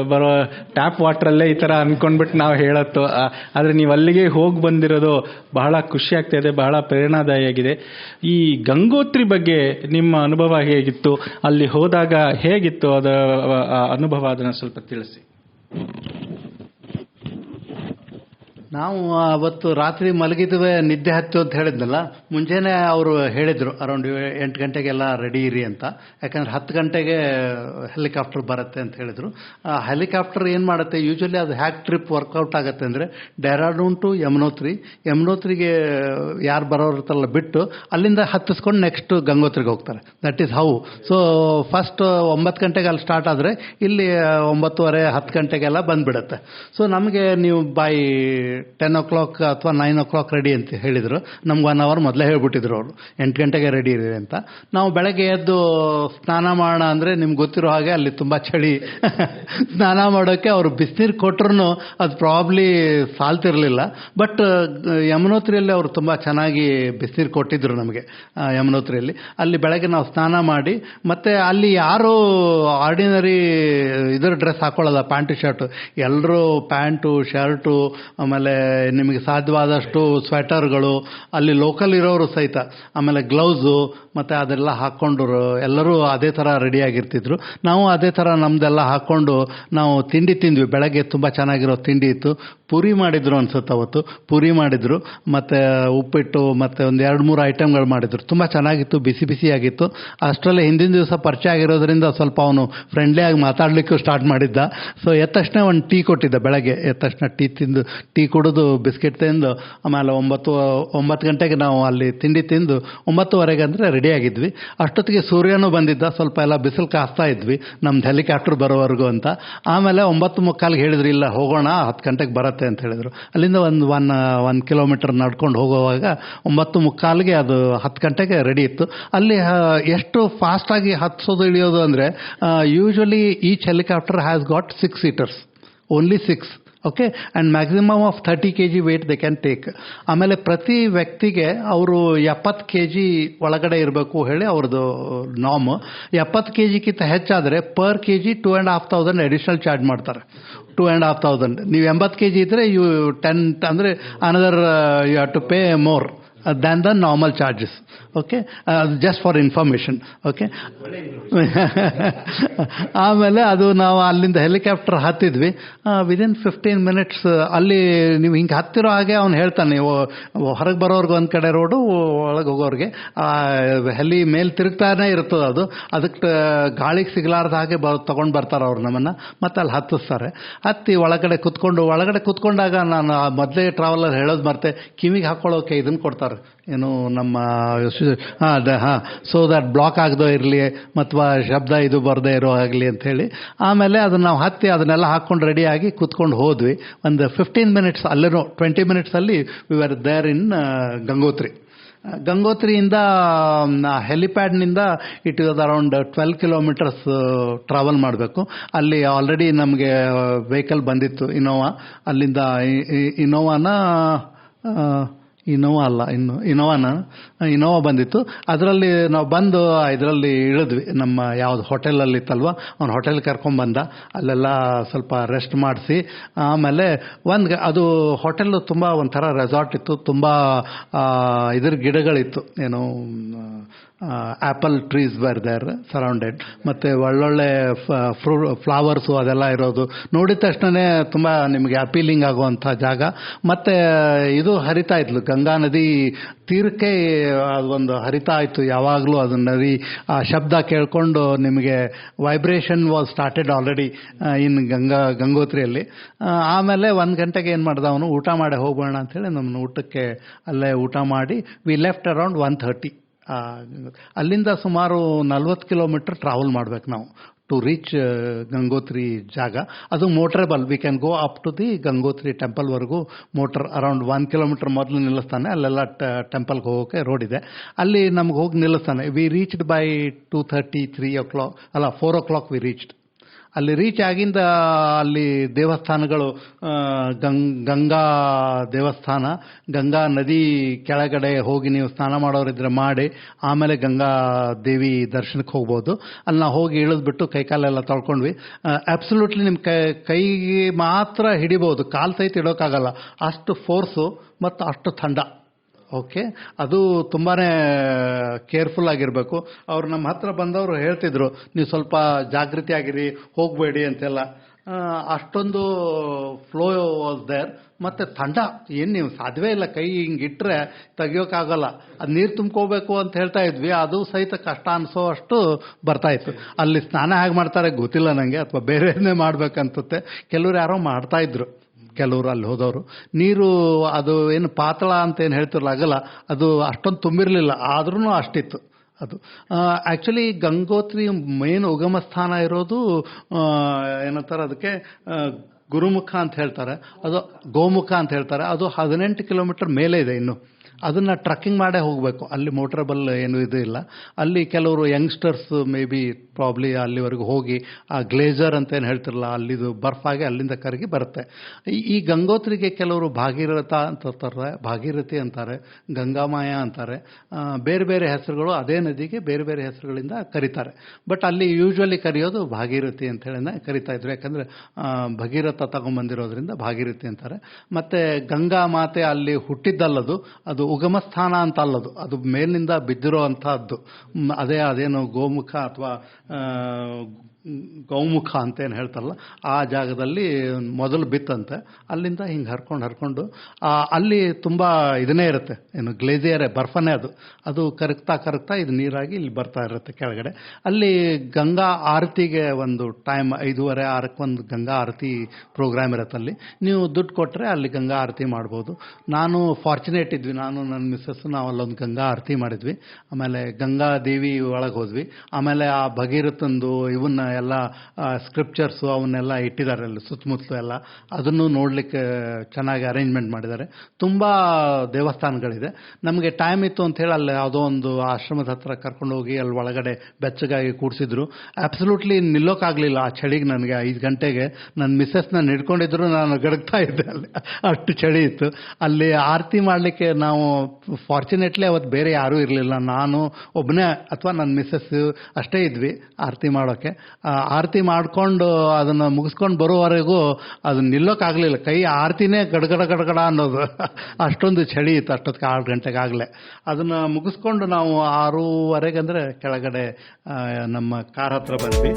ಬರೋ ಟ್ಯಾಪ್ ವಾಟ್ರಲ್ಲೇ ಈ ಥರ ಅನ್ಕೊಂಡ್ಬಿಟ್ಟು ನಾವು ಹೇಳತ್ತು. ಆದರೆ ನೀವು ಅಲ್ಲಿಗೆ ಹೋಗಿ ಬಂದಿರೋದು ಬಹಳ ಖುಷಿ ಆಗ್ತಾ ಇದೆ ಬಹಳ ಪ್ರೇರಣಾದಾಯಿಯಾಗಿದೆ ಈ ಗಂಗೋತ್ರಿ ಬಗ್ಗೆ ನಿಮ್ಮ ಅನುಭವ ಹೇಗಿತ್ತು? ಅಲ್ಲಿ ಹೋದಾಗ ಹೇಗಿತ್ತು? ಅದರ ಅನುಭವ ಅದನ್ನು ಸ್ವಲ್ಪ ತಿಳಿಸಿ. ನಾವು ಅವತ್ತು ರಾತ್ರಿ ಮಲಗಿದ್ವಿ ನಿದ್ದೆ ಹತ್ತು ಅಂತ ಹೇಳಿದ್ನಲ್ಲ, ಮುಂಜಾನೆ ಅವರು ಹೇಳಿದ್ರು, ಅರೌಂಡ್ ಎಂಟು ಗಂಟೆಗೆಲ್ಲ ರೆಡಿ ಇರಿ ಅಂತ. ಯಾಕಂದ್ರೆ ಹತ್ತು ಗಂಟೆಗೆ ಹೆಲಿಕಾಪ್ಟರ್ ಬರುತ್ತೆ ಅಂತ ಹೇಳಿದರು. ಆ ಹೆಲಿಕಾಪ್ಟರ್ ಏನು ಮಾಡುತ್ತೆ? ಯೂಶಲಿ ಅದು ಹ್ಯಾಕ್ ಟ್ರಿಪ್ ವರ್ಕೌಟ್ ಆಗುತ್ತೆ ಅಂದರೆ ಡೆಹ್ರಾಡೂನ್ ಟು ಯಮುನೋತ್ರಿ ಯಮುನೋತ್ರಿಗೆ ಯಾರು ಬರೋರು ಇರ್ತಾರಲ್ಲ, ಬಿಟ್ಟು ಅಲ್ಲಿಂದ ಹತ್ತಿಸ್ಕೊಂಡು ನೆಕ್ಸ್ಟ್ ಗಂಗೋತ್ರಿಗೆ ಹೋಗ್ತಾರೆ. That is how so first ಒಂಬತ್ತು ಗಂಟೆಗೆ ಅಲ್ಲಿ ಸ್ಟಾರ್ಟ್ ಆದರೆ ಇಲ್ಲಿ ಒಂಬತ್ತುವರೆ, ಹತ್ತು ಗಂಟೆಗೆಲ್ಲ ಬಂದ್ಬಿಡುತ್ತೆ. ಸೊ ನಮಗೆ ನೀವು ಬೈ ಟೆನ್ ಓ ಕ್ಲಾಕ್ ಅಥವಾ ನೈನ್ ಓ ಕ್ಲಾಕ್ ರೆಡಿ ಅಂತ ಹೇಳಿದರು. ನಮ್ಗೆ ಒನ್ ಅವರ್ ಮೊದಲೇ ಹೇಳ್ಬಿಟ್ಟಿದ್ರು ಅವರು. ಎಂಟು ಗಂಟೆಗೆ ರೆಡಿ ಇರಿ ಅಂತ. ನಾವು ಬೆಳಗ್ಗೆ ಎದ್ದು ಸ್ನಾನ ಮಾಡೋಣ ಅಂದರೆ ನಿಮ್ಗೆ ಗೊತ್ತಿರೋ ಹಾಗೆ ಅಲ್ಲಿ ತುಂಬ ಚಳಿ. ಸ್ನಾನ ಮಾಡೋಕ್ಕೆ ಅವರು ಬಿಸಿನೀರು ಕೊಟ್ರು ಅದು ಪ್ರಾಬ್ಲಿ ಸಾಲ್ತಿರಲಿಲ್ಲ. ಬಟ್ ಯಮುನೋತ್ರಿಯಲ್ಲಿ ಅವರು ತುಂಬ ಚೆನ್ನಾಗಿ ಬಿಸಿನೀರು ಕೊಟ್ಟಿದ್ರು ನಮಗೆ ಯಮುನೋತ್ರಿಯಲ್ಲಿ. ಅಲ್ಲಿ ಬೆಳಗ್ಗೆ ನಾವು ಸ್ನಾನ ಮಾಡಿ, ಮತ್ತೆ ಅಲ್ಲಿ ಯಾರು ಆರ್ಡಿನರಿ ಇದರ ಡ್ರೆಸ್ ಹಾಕೊಳ್ಳಲ್ಲ, ಪ್ಯಾಂಟು, ಶರ್ಟು. ಎಲ್ಲರೂ ಪ್ಯಾಂಟು, ಶರ್ಟು, ಆಮೇಲೆ ನಿಮಗೆ ಸಾಧ್ಯವಾದಷ್ಟು ಸ್ವೆಟರ್ಗಳು ಅಲ್ಲಿ ಲೋಕಲ್ ಇರೋರು ಸಹಿತ, ಆಮೇಲೆ ಗ್ಲೌಸು ಮತ್ತು ಅದೆಲ್ಲ ಹಾಕ್ಕೊಂಡು ಎಲ್ಲರೂ ಅದೇ ಥರ ರೆಡಿಯಾಗಿರ್ತಿದ್ರು ನಾವು ಅದೇ ಥರ ನಮ್ಮದೆಲ್ಲ ಹಾಕ್ಕೊಂಡು ನಾವು ತಿಂಡಿ ತಿಂದ್ವಿ. ಬೆಳಗ್ಗೆ ತುಂಬ ಚೆನ್ನಾಗಿರೋ ತಿಂಡಿ ಇತ್ತು. ಪೂರಿ ಮಾಡಿದ್ರು ಅನ್ಸುತ್ತೆ ಅವತ್ತು. ಪೂರಿ ಮಾಡಿದ್ರು. ಮತ್ತು ಉಪ್ಪಿಟ್ಟು, ಮತ್ತು ಒಂದು ಎರಡು ಮೂರು ಐಟಮ್ಗಳು ಮಾಡಿದ್ರು. ತುಂಬ ಚೆನ್ನಾಗಿತ್ತು. ಬಿಸಿ ಬಿಸಿಯಾಗಿತ್ತು ಅಷ್ಟರಲ್ಲೇ ಹಿಂದಿನ ದಿವಸ ಪರಿಚಯ ಆಗಿರೋದ್ರಿಂದ ಸ್ವಲ್ಪ ಅವನು ಫ್ರೆಂಡ್ಲಿಯಾಗಿ ಮಾತಾಡಲಿಕ್ಕೂ ಸ್ಟಾರ್ಟ್ ಮಾಡಿದ್ದ. ಸೊ ಎದ್ದ ತಕ್ಷಣ ಒಂದು ಟೀ ಕೊಟ್ಟಿದ್ದ ಬೆಳಗ್ಗೆ. ಎದ್ದ ತಕ್ಷಣ ಟೀ ತಿಂದು ಟೀ ಕುಡಿದು ಬಿಸ್ಕೆಟ್ ತಿಂದು ಆಮೇಲೆ ಒಂಬತ್ತು ಒಂಬತ್ತು ಗಂಟೆಗೆ ನಾವು ಅಲ್ಲಿ ತಿಂಡಿ ತಿಂದು ಒಂಬತ್ತುವರೆಗೆ ಅಂದರೆ ರೆಡಿಯಾಗಿದ್ವಿ. ಅಷ್ಟೊತ್ತಿಗೆ ಸೂರ್ಯನೂ ಬಂದಿದ್ದ. ಸ್ವಲ್ಪ ಎಲ್ಲ ಬಿಸಿಲು ಕಾಸ್ತಾ ಇದ್ವಿ. ನಮ್ದು ಹೆಲಿಕಾಪ್ಟರ್ ಬರೋವರೆಗೂ ಅಂತ. ಆಮೇಲೆ ಒಂಬತ್ತು ಮುಕ್ಕಾಲಿಗೆ ಹೇಳಿದ್ರು, ಇಲ್ಲ, ಹೋಗೋಣ, ಹತ್ತು ಗಂಟೆಗೆ ಬರುತ್ತೆ ಅಂತ ಹೇಳಿದರು. ಅಲ್ಲಿಂದ ಒಂದು ಒನ್ ಒನ್ ಕಿಲೋಮೀಟರ್ ನಡ್ಕೊಂಡು ಹೋಗುವಾಗ ಒಂಬತ್ತು ಮುಕ್ಕಾಲಿಗೆ ಅದು ಹತ್ತು ಗಂಟೆಗೆ ರೆಡಿ ಇತ್ತು. ಅಲ್ಲಿ ಎಷ್ಟು ಫಾಸ್ಟಾಗಿ ಹತ್ಸೋದು, ಇಳಿಯೋದು ಅಂದರೆ usually each helicopter has got six seaters. Only six. Okay and maximum of thirty K G weight they can take ಆಮೇಲೆ ಪ್ರತಿ ವ್ಯಕ್ತಿಗೆ ಅವರು ಎಪ್ಪತ್ತು ಕೆ ಜಿ ಒಳಗಡೆ ಇರಬೇಕು ಹೇಳಿ ಅವ್ರದ್ದು ನಾಮ್ ಎಪ್ಪತ್ತು ಕೆ ಜಿಗಿಂತ ಹೆಚ್ಚಾದರೆ per K G two and half thousand additional charge ಮಾಡ್ತಾರೆ. ಟೂ ಆ್ಯಂಡ್ ಹಾಫ್ ತೌಸಂಡ್ ನೀವು ಎಂಬತ್ತು ಕೆ ಜಿ ಇದ್ದರೆ ಯು ಟೆನ್ ಅಂದರೆ another you have to pay more than the normal charges okay just for information okay ಆಮೇಲೆ ಅದು ನಾವು ಅಲ್ಲಿಂದ helicopter ಹತ್ತಿದ್ವಿ. ವಿದಿನ್ ಫಿಫ್ಟೀನ್ ಮಿನಿಟ್ಸ್ ಅಲ್ಲಿ ನೀವು ಹಿಂಗೆ ಹತ್ತಿರೋ ಹಾಗೆ ಅವ್ನು ಹೇಳ್ತಾನೆ ಹೊರಗೆ ಬರೋರ್ಗೆ ಒಂದು ಕಡೆ ರೋಡು ಒಳಗೆ ಹೋಗೋರಿಗೆ. ಹೆಲಿ ಮೇಲೆ ತಿರುಗ್ತಾನೆ ಇರ್ತದೆ ಅದು. ಅದಕ್ಕೆ ಗಾಳಿಗೆ ಸಿಗಲಾರ್ದ ಹಾಗೆ ಬ ತೊಗೊಂಡು ಬರ್ತಾರೆ ಅವ್ರು ನಮ್ಮನ್ನು. ಮತ್ತೆ ಅಲ್ಲಿ ಹತ್ತಿಸ್ತಾರೆ. ಹತ್ತಿ ಒಳಗಡೆ ಕುತ್ಕೊಂಡು, ಒಳಗಡೆ ಕುತ್ಕೊಂಡಾಗ ನಾನು ಮೊದಲೇ ಟ್ರಾವೆಲರ್ ಹೇಳೋದು ಮರ್ತೆ, ಕಿವಿಗೆ ಹಾಕೊಳ್ಳೋಕೆ ಇದನ್ನು ಕೊಡ್ತಾರೆ. ಏನು ನಮ್ಮ ಹಾಂ ಸೊ ದಟ್ ಬ್ಲಾಕ್ ಆಗದೋ ಇರಲಿ ಅಥವಾ ಶಬ್ದ ಇದು ಬರದೇ ಇರೋ ಆಗಲಿ ಹೇಳಿ. ಆಮೇಲೆ ಅದನ್ನು ನಾವು ಹತ್ತಿ ಅದನ್ನೆಲ್ಲ ಹಾಕ್ಕೊಂಡು ರೆಡಿಯಾಗಿ ಕುತ್ಕೊಂಡು ಹೋದ್ವಿ. ಒಂದು ಫಿಫ್ಟೀನ್ ಮಿನಿಟ್ಸ್ ಅಲ್ಲೇನೋ twenty ಮಿನಿಟ್ಸಲ್ಲಿ we are there in Gangotri. ಗಂಗೋತ್ರಿಯಿಂದ ಹೆಲಿಪ್ಯಾಡ್ನಿಂದ it is around twelve kilometres travel ಮಾಡಬೇಕು. ಅಲ್ಲಿ ಆಲ್ರೆಡಿ ನಮಗೆ ವೆಹಿಕಲ್ ಬಂದಿತ್ತು ಇನೋವಾ ಅಲ್ಲಿಂದ ಇನೋವಾನ ಆ, ಇನೋವಾ ಅಲ್ಲ ಇನ್ನು ಇನೋವಾನ ಇನೋವಾ ಬಂದಿತ್ತು. ಅದರಲ್ಲಿ ನಾವು ಬಂದು ಇದರಲ್ಲಿ ಇಳಿದ್ವಿ. ನಮ್ಮ ಯಾವ್ದು ಹೋಟೆಲಲ್ಲಿ ಇತ್ತಲ್ವ? ಅವ್ನು ಹೋಟೆಲ್ ಕರ್ಕೊಂಡ್ಬಂದ ಅಲ್ಲೆಲ್ಲ ಸ್ವಲ್ಪ ರೆಸ್ಟ್ ಮಾಡಿಸಿ. ಆಮೇಲೆ ಒಂದು ಅದು ಹೋಟೆಲ್ ತುಂಬ ಒಂಥರ ರೆಸಾರ್ಟ್ ಇತ್ತು. ತುಂಬ ಇದ್ರ ಗಿಡಗಳಿತ್ತು. ಏನು ಆ್ಯಪಲ್ ಟ್ರೀಸ್ ಬರ್ದಾರ ದೇರ್ ಸರೌಂಡೆಡ್ ಮತ್ತು ಒಳ್ಳೊಳ್ಳೆ ಫ್ರೂ ಫ್ಲವರ್ಸು ಅದೆಲ್ಲ ಇರೋದು. ನೋಡಿದ ತಕ್ಷಣ ತುಂಬ ನಿಮಗೆ ಅಪೀಲಿಂಗ್ ಆಗುವಂಥ ಜಾಗ. ಮತ್ತು, ಇದು ಹರಿತಾ ಇದ್ಲು. ಗಂಗಾ ನದಿ ತೀರಕ್ಕೆ ಒಂದು ಹರಿತ ಆಯಿತು. ಯಾವಾಗಲೂ ಅದು ನರಿ ಆ ಶಬ್ದ ಕೇಳಿಕೊಂಡು ನಿಮಗೆ vibration was started already in Ganga, ಗಂಗೋತ್ರಿಯಲ್ಲಿ. ಆಮೇಲೆ ಒಂದು ಗಂಟೆಗೆ ಏನು ಮಾಡ್ದ ಅವನು, ಊಟ ಮಾಡಿ ಹೋಗೋಣ ಅಂಥೇಳಿ ನಮ್ಮನ್ನು ಊಟಕ್ಕೆ ಅಲ್ಲೇ ಊಟ ಮಾಡಿ we left around one thirty ಅಲ್ಲಿಂದ ಸುಮಾರು ನಲ್ವತ್ತು ಕಿಲೋಮೀಟರ್ ಟ್ರಾವೆಲ್ ಮಾಡ್ಬೇಕು ನಾವು. ಟು ರೀಚ್ ಗಂಗೋತ್ರಿ ಜಾಗ ಅದು motorable we can go up to the Gangotri ಟೆಂಪಲ್ವರೆಗೂ motor around one kilometre ಮೊದಲು ನಿಲ್ಲಿಸ್ತಾನೆ. ಅಲ್ಲೆಲ್ಲ ಟೆಂಪಲ್ಗೆ ಹೋಗೋಕೆ ರೋಡ್ ಇದೆ. ಅಲ್ಲಿ ನಮ್ಗೆ ಹೋಗಿ ನಿಲ್ಲಿಸ್ತಾನೆ. We reached by two thirty three o'clock ಅಲ್ಲ four o'clock we reached ಅಲ್ಲಿ ರೀಚ್ ಆಗಿಂದ ಅಲ್ಲಿ ದೇವಸ್ಥಾನಗಳು ಗಂಗಾ ದೇವಸ್ಥಾನ, ಗಂಗಾ ನದಿ ಕೆಳಗಡೆ ಹೋಗಿ ನೀವು ಸ್ನಾನ ಮಾಡೋರಿದ್ರೆ ಮಾಡಿ, ಆಮೇಲೆ ಗಂಗಾ ದೇವಿ ದರ್ಶನಕ್ಕೆ ಹೋಗ್ಬೋದು. ಅಲ್ಲಿ ನಾವು ಹೋಗಿ ಇಳಿದ್ಬಿಟ್ಟು ಕೈಕಾಲೆಲ್ಲ ತೊಳ್ಕೊಂಡ್ವಿ. ಅಬ್ಸಲ್ಯೂಟ್ಲಿ ನಿಮ್ಮ ಕೈ, ಕೈಗೆ ಮಾತ್ರ ಹಿಡಿಬೋದು. ಕಾಲು ಸಹಿತ ಇಡೋಕ್ಕಾಗಲ್ಲ ಅಷ್ಟು ಫೋರ್ಸು ಮತ್ತು ಅಷ್ಟು ಥಂಡ ಓಕೆ? ಅದು ತುಂಬಾ ಕೇರ್ಫುಲ್ ಆಗಿರಬೇಕು. ಅವ್ರು ನಮ್ಮ ಹತ್ರ ಬಂದವರು ಹೇಳ್ತಿದ್ರು, ನೀವು ಸ್ವಲ್ಪ ಜಾಗೃತಿ ಆಗಿರಿ, ಹೋಗಬೇಡಿ ಅಂತೆಲ್ಲ. ಅಷ್ಟೊಂದು ಫ್ಲೋ ವಾಸ್ ದೇರ್ ಮತ್ತು ತಂಡ, ಏನು ನೀವು ಸಾಧ್ಯವೇ ಇಲ್ಲ. ಕೈ ಹಿಂಗೆ ಇಟ್ಟರೆ ತೆಗಿಯೋಕ್ಕಾಗಲ್ಲ ಅದು ನೀರು ತುಂಬ್ಕೋಬೇಕು ಅಂತ ಹೇಳ್ತಾ ಇದ್ವಿ. ಅದು ಸಹಿತ ಕಷ್ಟ ಅನಿಸೋ ಅಷ್ಟು ಬರ್ತಾ ಇತ್ತು. ಅಲ್ಲಿ ಸ್ನಾನ ಹೇಗೆ ಮಾಡ್ತಾರೆ ಗೊತ್ತಿಲ್ಲ ನನಗೆ ಅಥವಾ ಬೇರೆನೇ ಮಾಡ್ಬೇಕನ್ಸುತ್ತೆ ಕೆಲವರು ಯಾರೋ ಮಾಡ್ತಾ ಇದ್ರು. ಕೆಲವರು ಅಲ್ಲಿ ಹೋದವರು. ನೀರು ಅದು ಏನು ಪಾತಳ ಅಂತ ಏನು ಹೇಳ್ತಿರಲ್ಲ ಆಗಲ್ಲ. ಅದು ಅಷ್ಟೊಂದು ತುಂಬಿರಲಿಲ್ಲ ಆದ್ರೂ ಅಷ್ಟಿತ್ತು ಅದು. ಆ್ಯಕ್ಚುಲಿ ಗಂಗೋತ್ರಿ ಮೇನ್ ಉಗಮ ಸ್ಥಾನ ಇರೋದು ಏನಂತಾರೆ ಅದಕ್ಕೆ ಗುರುಮುಖ ಅಂತ ಹೇಳ್ತಾರೆ. ಅದು ಗೋಮುಖ ಅಂತ ಹೇಳ್ತಾರೆ. ಅದು ಹದಿನೆಂಟು ಕಿಲೋಮೀಟರ್ ಮೇಲೆ ಇದೆ ಇನ್ನು. ಅದನ್ನು ಟ್ರಕ್ಕಿಂಗ್ ಮಾಡೇ ಹೋಗಬೇಕು. ಅಲ್ಲಿ ಮೋಟ್ರಬಲ್ ಏನು ಇದು ಇಲ್ಲ. ಅಲ್ಲಿ ಕೆಲವರು ಯಂಗ್ಸ್ಟರ್ಸ್ ಮೇ ಬಿ ಪ್ರಾಬ್ಲಿ ಅಲ್ಲಿವರೆಗೂ ಹೋಗಿ, ಆ ಗ್ಲೇಜರ್ ಅಂತ ಏನು ಹೇಳ್ತಿರಲ್ಲ, ಅಲ್ಲಿದು ಬರ್ಫಾಗಿ ಅಲ್ಲಿಂದ ಕರಗಿ ಬರುತ್ತೆ. ಈ- ಈ ಗಂಗೋತ್ರಿಗೆ ಕೆಲವರು ಭಾಗೀರಥ ಅಂತ ಅಂತಾರೆ, ಭಾಗೀರಥಿ ಅಂತಾರೆ, ಗಂಗಾಮಾಯ ಅಂತಾರೆ. ಬೇರೆ ಬೇರೆ ಹೆಸರುಗಳು ಅದೇ ನದಿಗೆ ಬೇರೆ ಬೇರೆ ಹೆಸರುಗಳಿಂದ ಕರೀತಾರೆ. ಬಟ್ ಅಲ್ಲಿ ಯೂಶ್ವಲಿ ಕರೆಯೋದು ಭಾಗೀರಥಿ ಅಂತ ಹೇಳಿ ಕರಿತಾ ಇದ್ರು. ಯಾಕಂದರೆ ಭಗೀರಥ ತಗೊಂಬಂದಿರೋದ್ರಿಂದ ಭಾಗೀರಥಿ ಅಂತಾರೆ. ಮತ್ತು ಗಂಗಾ ಮಾತೆ ಅಲ್ಲಿ ಹುಟ್ಟಿದ್ದಲ್ಲದು, ಅದು ಉಗಮ ಸ್ಥಾನ ಅಂತ ಅಲ್ಲದು ಅದು ಮೇಲಿನಿಂದ ಬಿದ್ದಿರೋ ಅಂತಹದ್ದು ಅದೇ ಅದೇನು ಗೋಮುಖ ಅಥವಾ ಗೌಮುಖ ಅಂತ ಏನು ಹೇಳ್ತಾರಲ್ಲ, ಆ ಜಾಗದಲ್ಲಿ ಮೊದಲು ಬಿತ್ತಂತೆ. ಅಲ್ಲಿಂದ ಹಿಂಗೆ ಹರ್ಕೊಂಡು ಹರ್ಕೊಂಡು ಅಲ್ಲಿ ತುಂಬ ಇದನ್ನೇ ಇರುತ್ತೆ. ಏನು ಗ್ಲೇಜಿಯರೇ ಬರ್ಫನೇ ಅದು. ಅದು ಕರಗ್ತಾ ಕರಗ್ತಾ ಇದು ನೀರಾಗಿ ಇಲ್ಲಿ ಬರ್ತಾ ಇರುತ್ತೆ ಕೆಳಗಡೆ. ಅಲ್ಲಿ ಗಂಗಾ ಆರತಿಗೆ ಒಂದು ಟೈಮ್ ಐದೂವರೆ ಆರಕ್ಕೊಂದು ಗಂಗಾ ಆರತಿ ಪ್ರೋಗ್ರಾಮ್ ಇರುತ್ತೆ ಅಲ್ಲಿ. ನೀವು ದುಡ್ಡು ಕೊಟ್ಟರೆ ಅಲ್ಲಿ ಗಂಗಾ ಆರತಿ ಮಾಡ್ಬೋದು. ನಾನು ಫಾರ್ಚುನೇಟ್ ಇದ್ವಿ. ನಾನು, ನನ್ನ ಮಿಸ್ಸಸ್ ನಾವು ಅಲ್ಲೊಂದು ಗಂಗಾ ಆರತಿ ಮಾಡಿದ್ವಿ. ಆಮೇಲೆ ಗಂಗಾ ದೇವಿ ಒಳಗೆ ಹೋದ್ವಿ. ಆಮೇಲೆ ಆ ಭಗೀರಥಂದು ಇವನ್ನ ಎಲ್ಲ ಸ್ಕ್ರಿಪ್ಚರ್ಸು ಅವನ್ನೆಲ್ಲ ಇಟ್ಟಿದ್ದಾರೆ ಅಲ್ಲಿ, ಸುತ್ತಮುತ್ತಲು ಎಲ್ಲ. ಅದನ್ನು ನೋಡಲಿಕ್ಕೆ ಚೆನ್ನಾಗಿ ಅರೇಂಜ್ಮೆಂಟ್ ಮಾಡಿದ್ದಾರೆ. ತುಂಬ ದೇವಸ್ಥಾನಗಳಿದೆ. ನಮಗೆ ಟೈಮ್ ಇತ್ತು ಅಂತ ಹೇಳಿ ಅಲ್ಲಿ ಯಾವುದೋ ಒಂದು ಆಶ್ರಮದ ಹತ್ರ ಕರ್ಕೊಂಡು ಹೋಗಿ ಅಲ್ಲಿ ಒಳಗಡೆ ಬೆಚ್ಚಗಾಗಿ ಕೂಡಿಸಿದ್ರು ಅಬ್ಸಲ್ಯೂಟ್ಲಿ ನಿಲ್ಲೋಕ್ಕಾಗಲಿಲ್ಲ ಆ ಚಳಿಗೆ ನನಗೆ. ಐದು ಗಂಟೆಗೆ ನನ್ನ ಮಿಸ್ಸಸ್ನ ಹಿಡ್ಕೊಂಡಿದ್ರು, ನಾನು ಗಡಗ್ತಾ ಇದ್ದೆ ಅಲ್ಲಿ. ಅಷ್ಟು ಚಳಿ ಇತ್ತು. ಅಲ್ಲಿ ಆರತಿ ಮಾಡಲಿಕ್ಕೆ ನಾವು ಫಾರ್ಚುನೇಟ್ಲಿ ಅವತ್ತು ಬೇರೆ ಯಾರೂ ಇರಲಿಲ್ಲ. ನಾನು ಒಬ್ಬನೇ, ಅಥವಾ ನನ್ನ ಮಿಸ್ಸಸ್ ಅಷ್ಟೇ ಇದ್ವಿ ಆರತಿ ಮಾಡೋಕ್ಕೆ. ಆರತಿ ಮಾಡ್ಕೊಂಡು ಅದನ್ನು ಮುಗಿಸ್ಕೊಂಡು ಬರೋವರೆಗೂ ಅದನ್ನ ನಿಲ್ಲೋಕ್ಕಾಗಲಿಲ್ಲ ಕೈ ಆರತಿನೇ ಗಡಗಡ ಗಡಗಡ ಅನ್ನೋದು. ಅಷ್ಟೊಂದು ಚಳಿ ಇತ್ತು, ಅಷ್ಟೊತ್ತಿಗೆ ಆರು ಗಂಟೆಗಾಗಲೇ. ಅದನ್ನು ಮುಗಿಸ್ಕೊಂಡು ನಾವು ಆರೂವರೆಗೆ ಅಂದರೆ ಕೆಳಗಡೆ ನಮ್ಮ ಕಾರ್ ಹತ್ರ ಬಂದ್ವಿ.